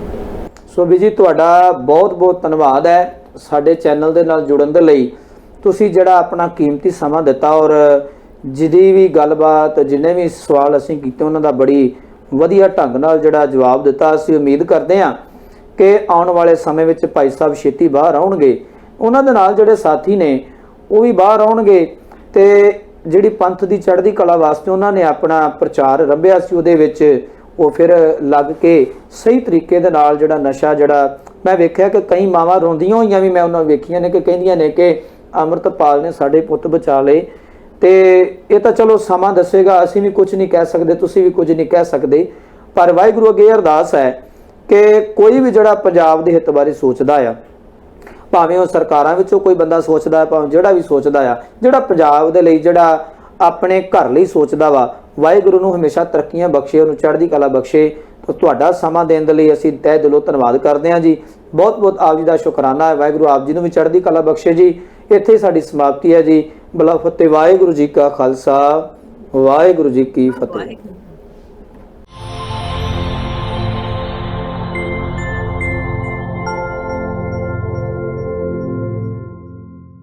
ਸੋ ਵੀ ਜੀ ਤੁਹਾਡਾ ਬਹੁਤ ਬਹੁਤ ਧੰਨਵਾਦ ਹੈ ਸਾਡੇ ਚੈਨਲ ਦੇ ਨਾਲ ਜੁੜਨ ਦੇ ਲਈ। ਤੁਸੀਂ ਜਿਹੜਾ ਆਪਣਾ ਕੀਮਤੀ ਸਮਾਂ ਦਿੱਤਾ ਔਰ ਜਿਹਦੀ ਵੀ ਗੱਲਬਾਤ, ਜਿੰਨੇ ਵੀ ਸਵਾਲ ਅਸੀਂ ਕੀਤੇ, ਉਹਨਾਂ ਦਾ ਬੜੀ ਵਧੀਆ ਢੰਗ ਨਾਲ ਜਿਹੜਾ ਜਵਾਬ ਦਿੱਤਾ, ਅਸੀਂ ਉਮੀਦ ਕਰਦੇ ਹਾਂ ਕਿ ਆਉਣ ਵਾਲੇ ਸਮੇਂ ਵਿੱਚ ਭਾਈ ਸਾਹਿਬ ਛੇਤੀ ਬਾਹਰ ਆਉਣਗੇ। ਉਹਨਾਂ ਦੇ ਨਾਲ ਜਿਹੜੇ ਸਾਥੀ ਨੇ, ਉਹ ਵੀ ਬਾਹਰ ਆਉਣਗੇ ਤੇ ਜਿਹੜੀ ਪੰਥ ਦੀ ਚੜ੍ਹਦੀ ਕਲਾ ਵਾਸਤੇ ਉਹਨਾਂ ਨੇ ਆਪਣਾ ਪ੍ਰਚਾਰ ਰੰਭਿਆ ਸੀ, ਉਹਦੇ ਵਿੱਚ ਉਹ ਫਿਰ ਲੱਗ ਕੇ ਸਹੀ ਤਰੀਕੇ ਦੇ ਨਾਲ ਜਿਹੜਾ ਨਸ਼ਾ ਜਿਹੜਾ, ਮੈਂ ਵੇਖਿਆ ਕਿ ਕਈ ਮਾਵਾਂ ਰੋਂਦੀਆਂ ਹੋਈਆਂ ਵੀ, ਮੈਂ ਉਹਨਾਂ ਨੂੰ ਵੇਖੀਆਂ ਨੇ ਕਿ ਕਹਿੰਦੀਆਂ ਨੇ ਕਿ ਅੰਮ੍ਰਿਤਪਾਲ ਨੇ ਸਾਡੇ ਪੁੱਤ ਬਚਾ ਲਏ। ਤੇ ਇਹ ਤਾਂ ਚਲੋ ਸਮਾਂ ਦੱਸੇਗਾ, ਅਸੀਂ ਵੀ ਕੁਝ ਨਹੀਂ ਕਹਿ ਸਕਦੇ, ਤੁਸੀਂ ਵੀ ਕੁਝ ਨਹੀਂ ਕਹਿ ਸਕਦੇ। ਪਰ ਵਾਹਿਗੁਰੂ ਅੱਗੇ ਅਰਦਾਸ ਹੈ ਕਿ ਕੋਈ ਵੀ ਜਿਹੜਾ ਪੰਜਾਬ ਦੇ ਹਿੱਤ ਬਾਰੇ ਸੋਚਦਾ ਆ, ਭਾਵੇਂ ਉਹ ਸਰਕਾਰਾਂ ਵਿੱਚੋਂ ਕੋਈ ਬੰਦਾ ਸੋਚਦਾ ਹੈ ਭਾਵੇਂ ਜਿਹੜਾ ਵੀ ਸੋਚਦਾ ਆ, ਜਿਹੜਾ ਪੰਜਾਬ ਦੇ ਲਈ ਜਿਹੜਾ ਆਪਣੇ ਘਰ ਲਈ ਸੋਚਦਾ ਵਾ, ਵਾਹਿਗੁਰੂ ਨੂੰ ਹਮੇਸ਼ਾ ਤਰੱਕੀਆਂ ਬਖਸ਼ੇ, ਉਹਨੂੰ ਚੜ੍ਹਦੀ ਕਲਾ ਬਖਸ਼ੇ। ਤਾਂ ਤੁਹਾਡਾ ਸਮਾਂ ਦੇਣ ਦੇ ਲਈ ਅਸੀਂ ਤਹਿ ਦਿਲੋਂ ਧੰਨਵਾਦ ਕਰਦੇ ਹਾਂ ਜੀ। ਬਹੁਤ ਬਹੁਤ ਆਪ ਜੀ ਦਾ ਸ਼ੁਕਰਾਨਾ ਹੈ, ਵਾਹਿਗੁਰੂ ਆਪ ਜੀ ਨੂੰ ਵੀ ਚੜ੍ਹਦੀ ਕਲਾ ਬਖਸ਼ੇ ਜੀ। ਇੱਥੇ ਸਾਡੀ ਸਮਾਪਤੀ ਹੈ ਜੀ। ਬਲਾ ਫਤਿਹ, ਵਾਹਿਗੁਰੂ ਜੀ ਕਾ ਖਾਲਸਾ, ਵਾਹਿਗੁਰੂ ਜੀ ਕੀ ਫਤਿਹ।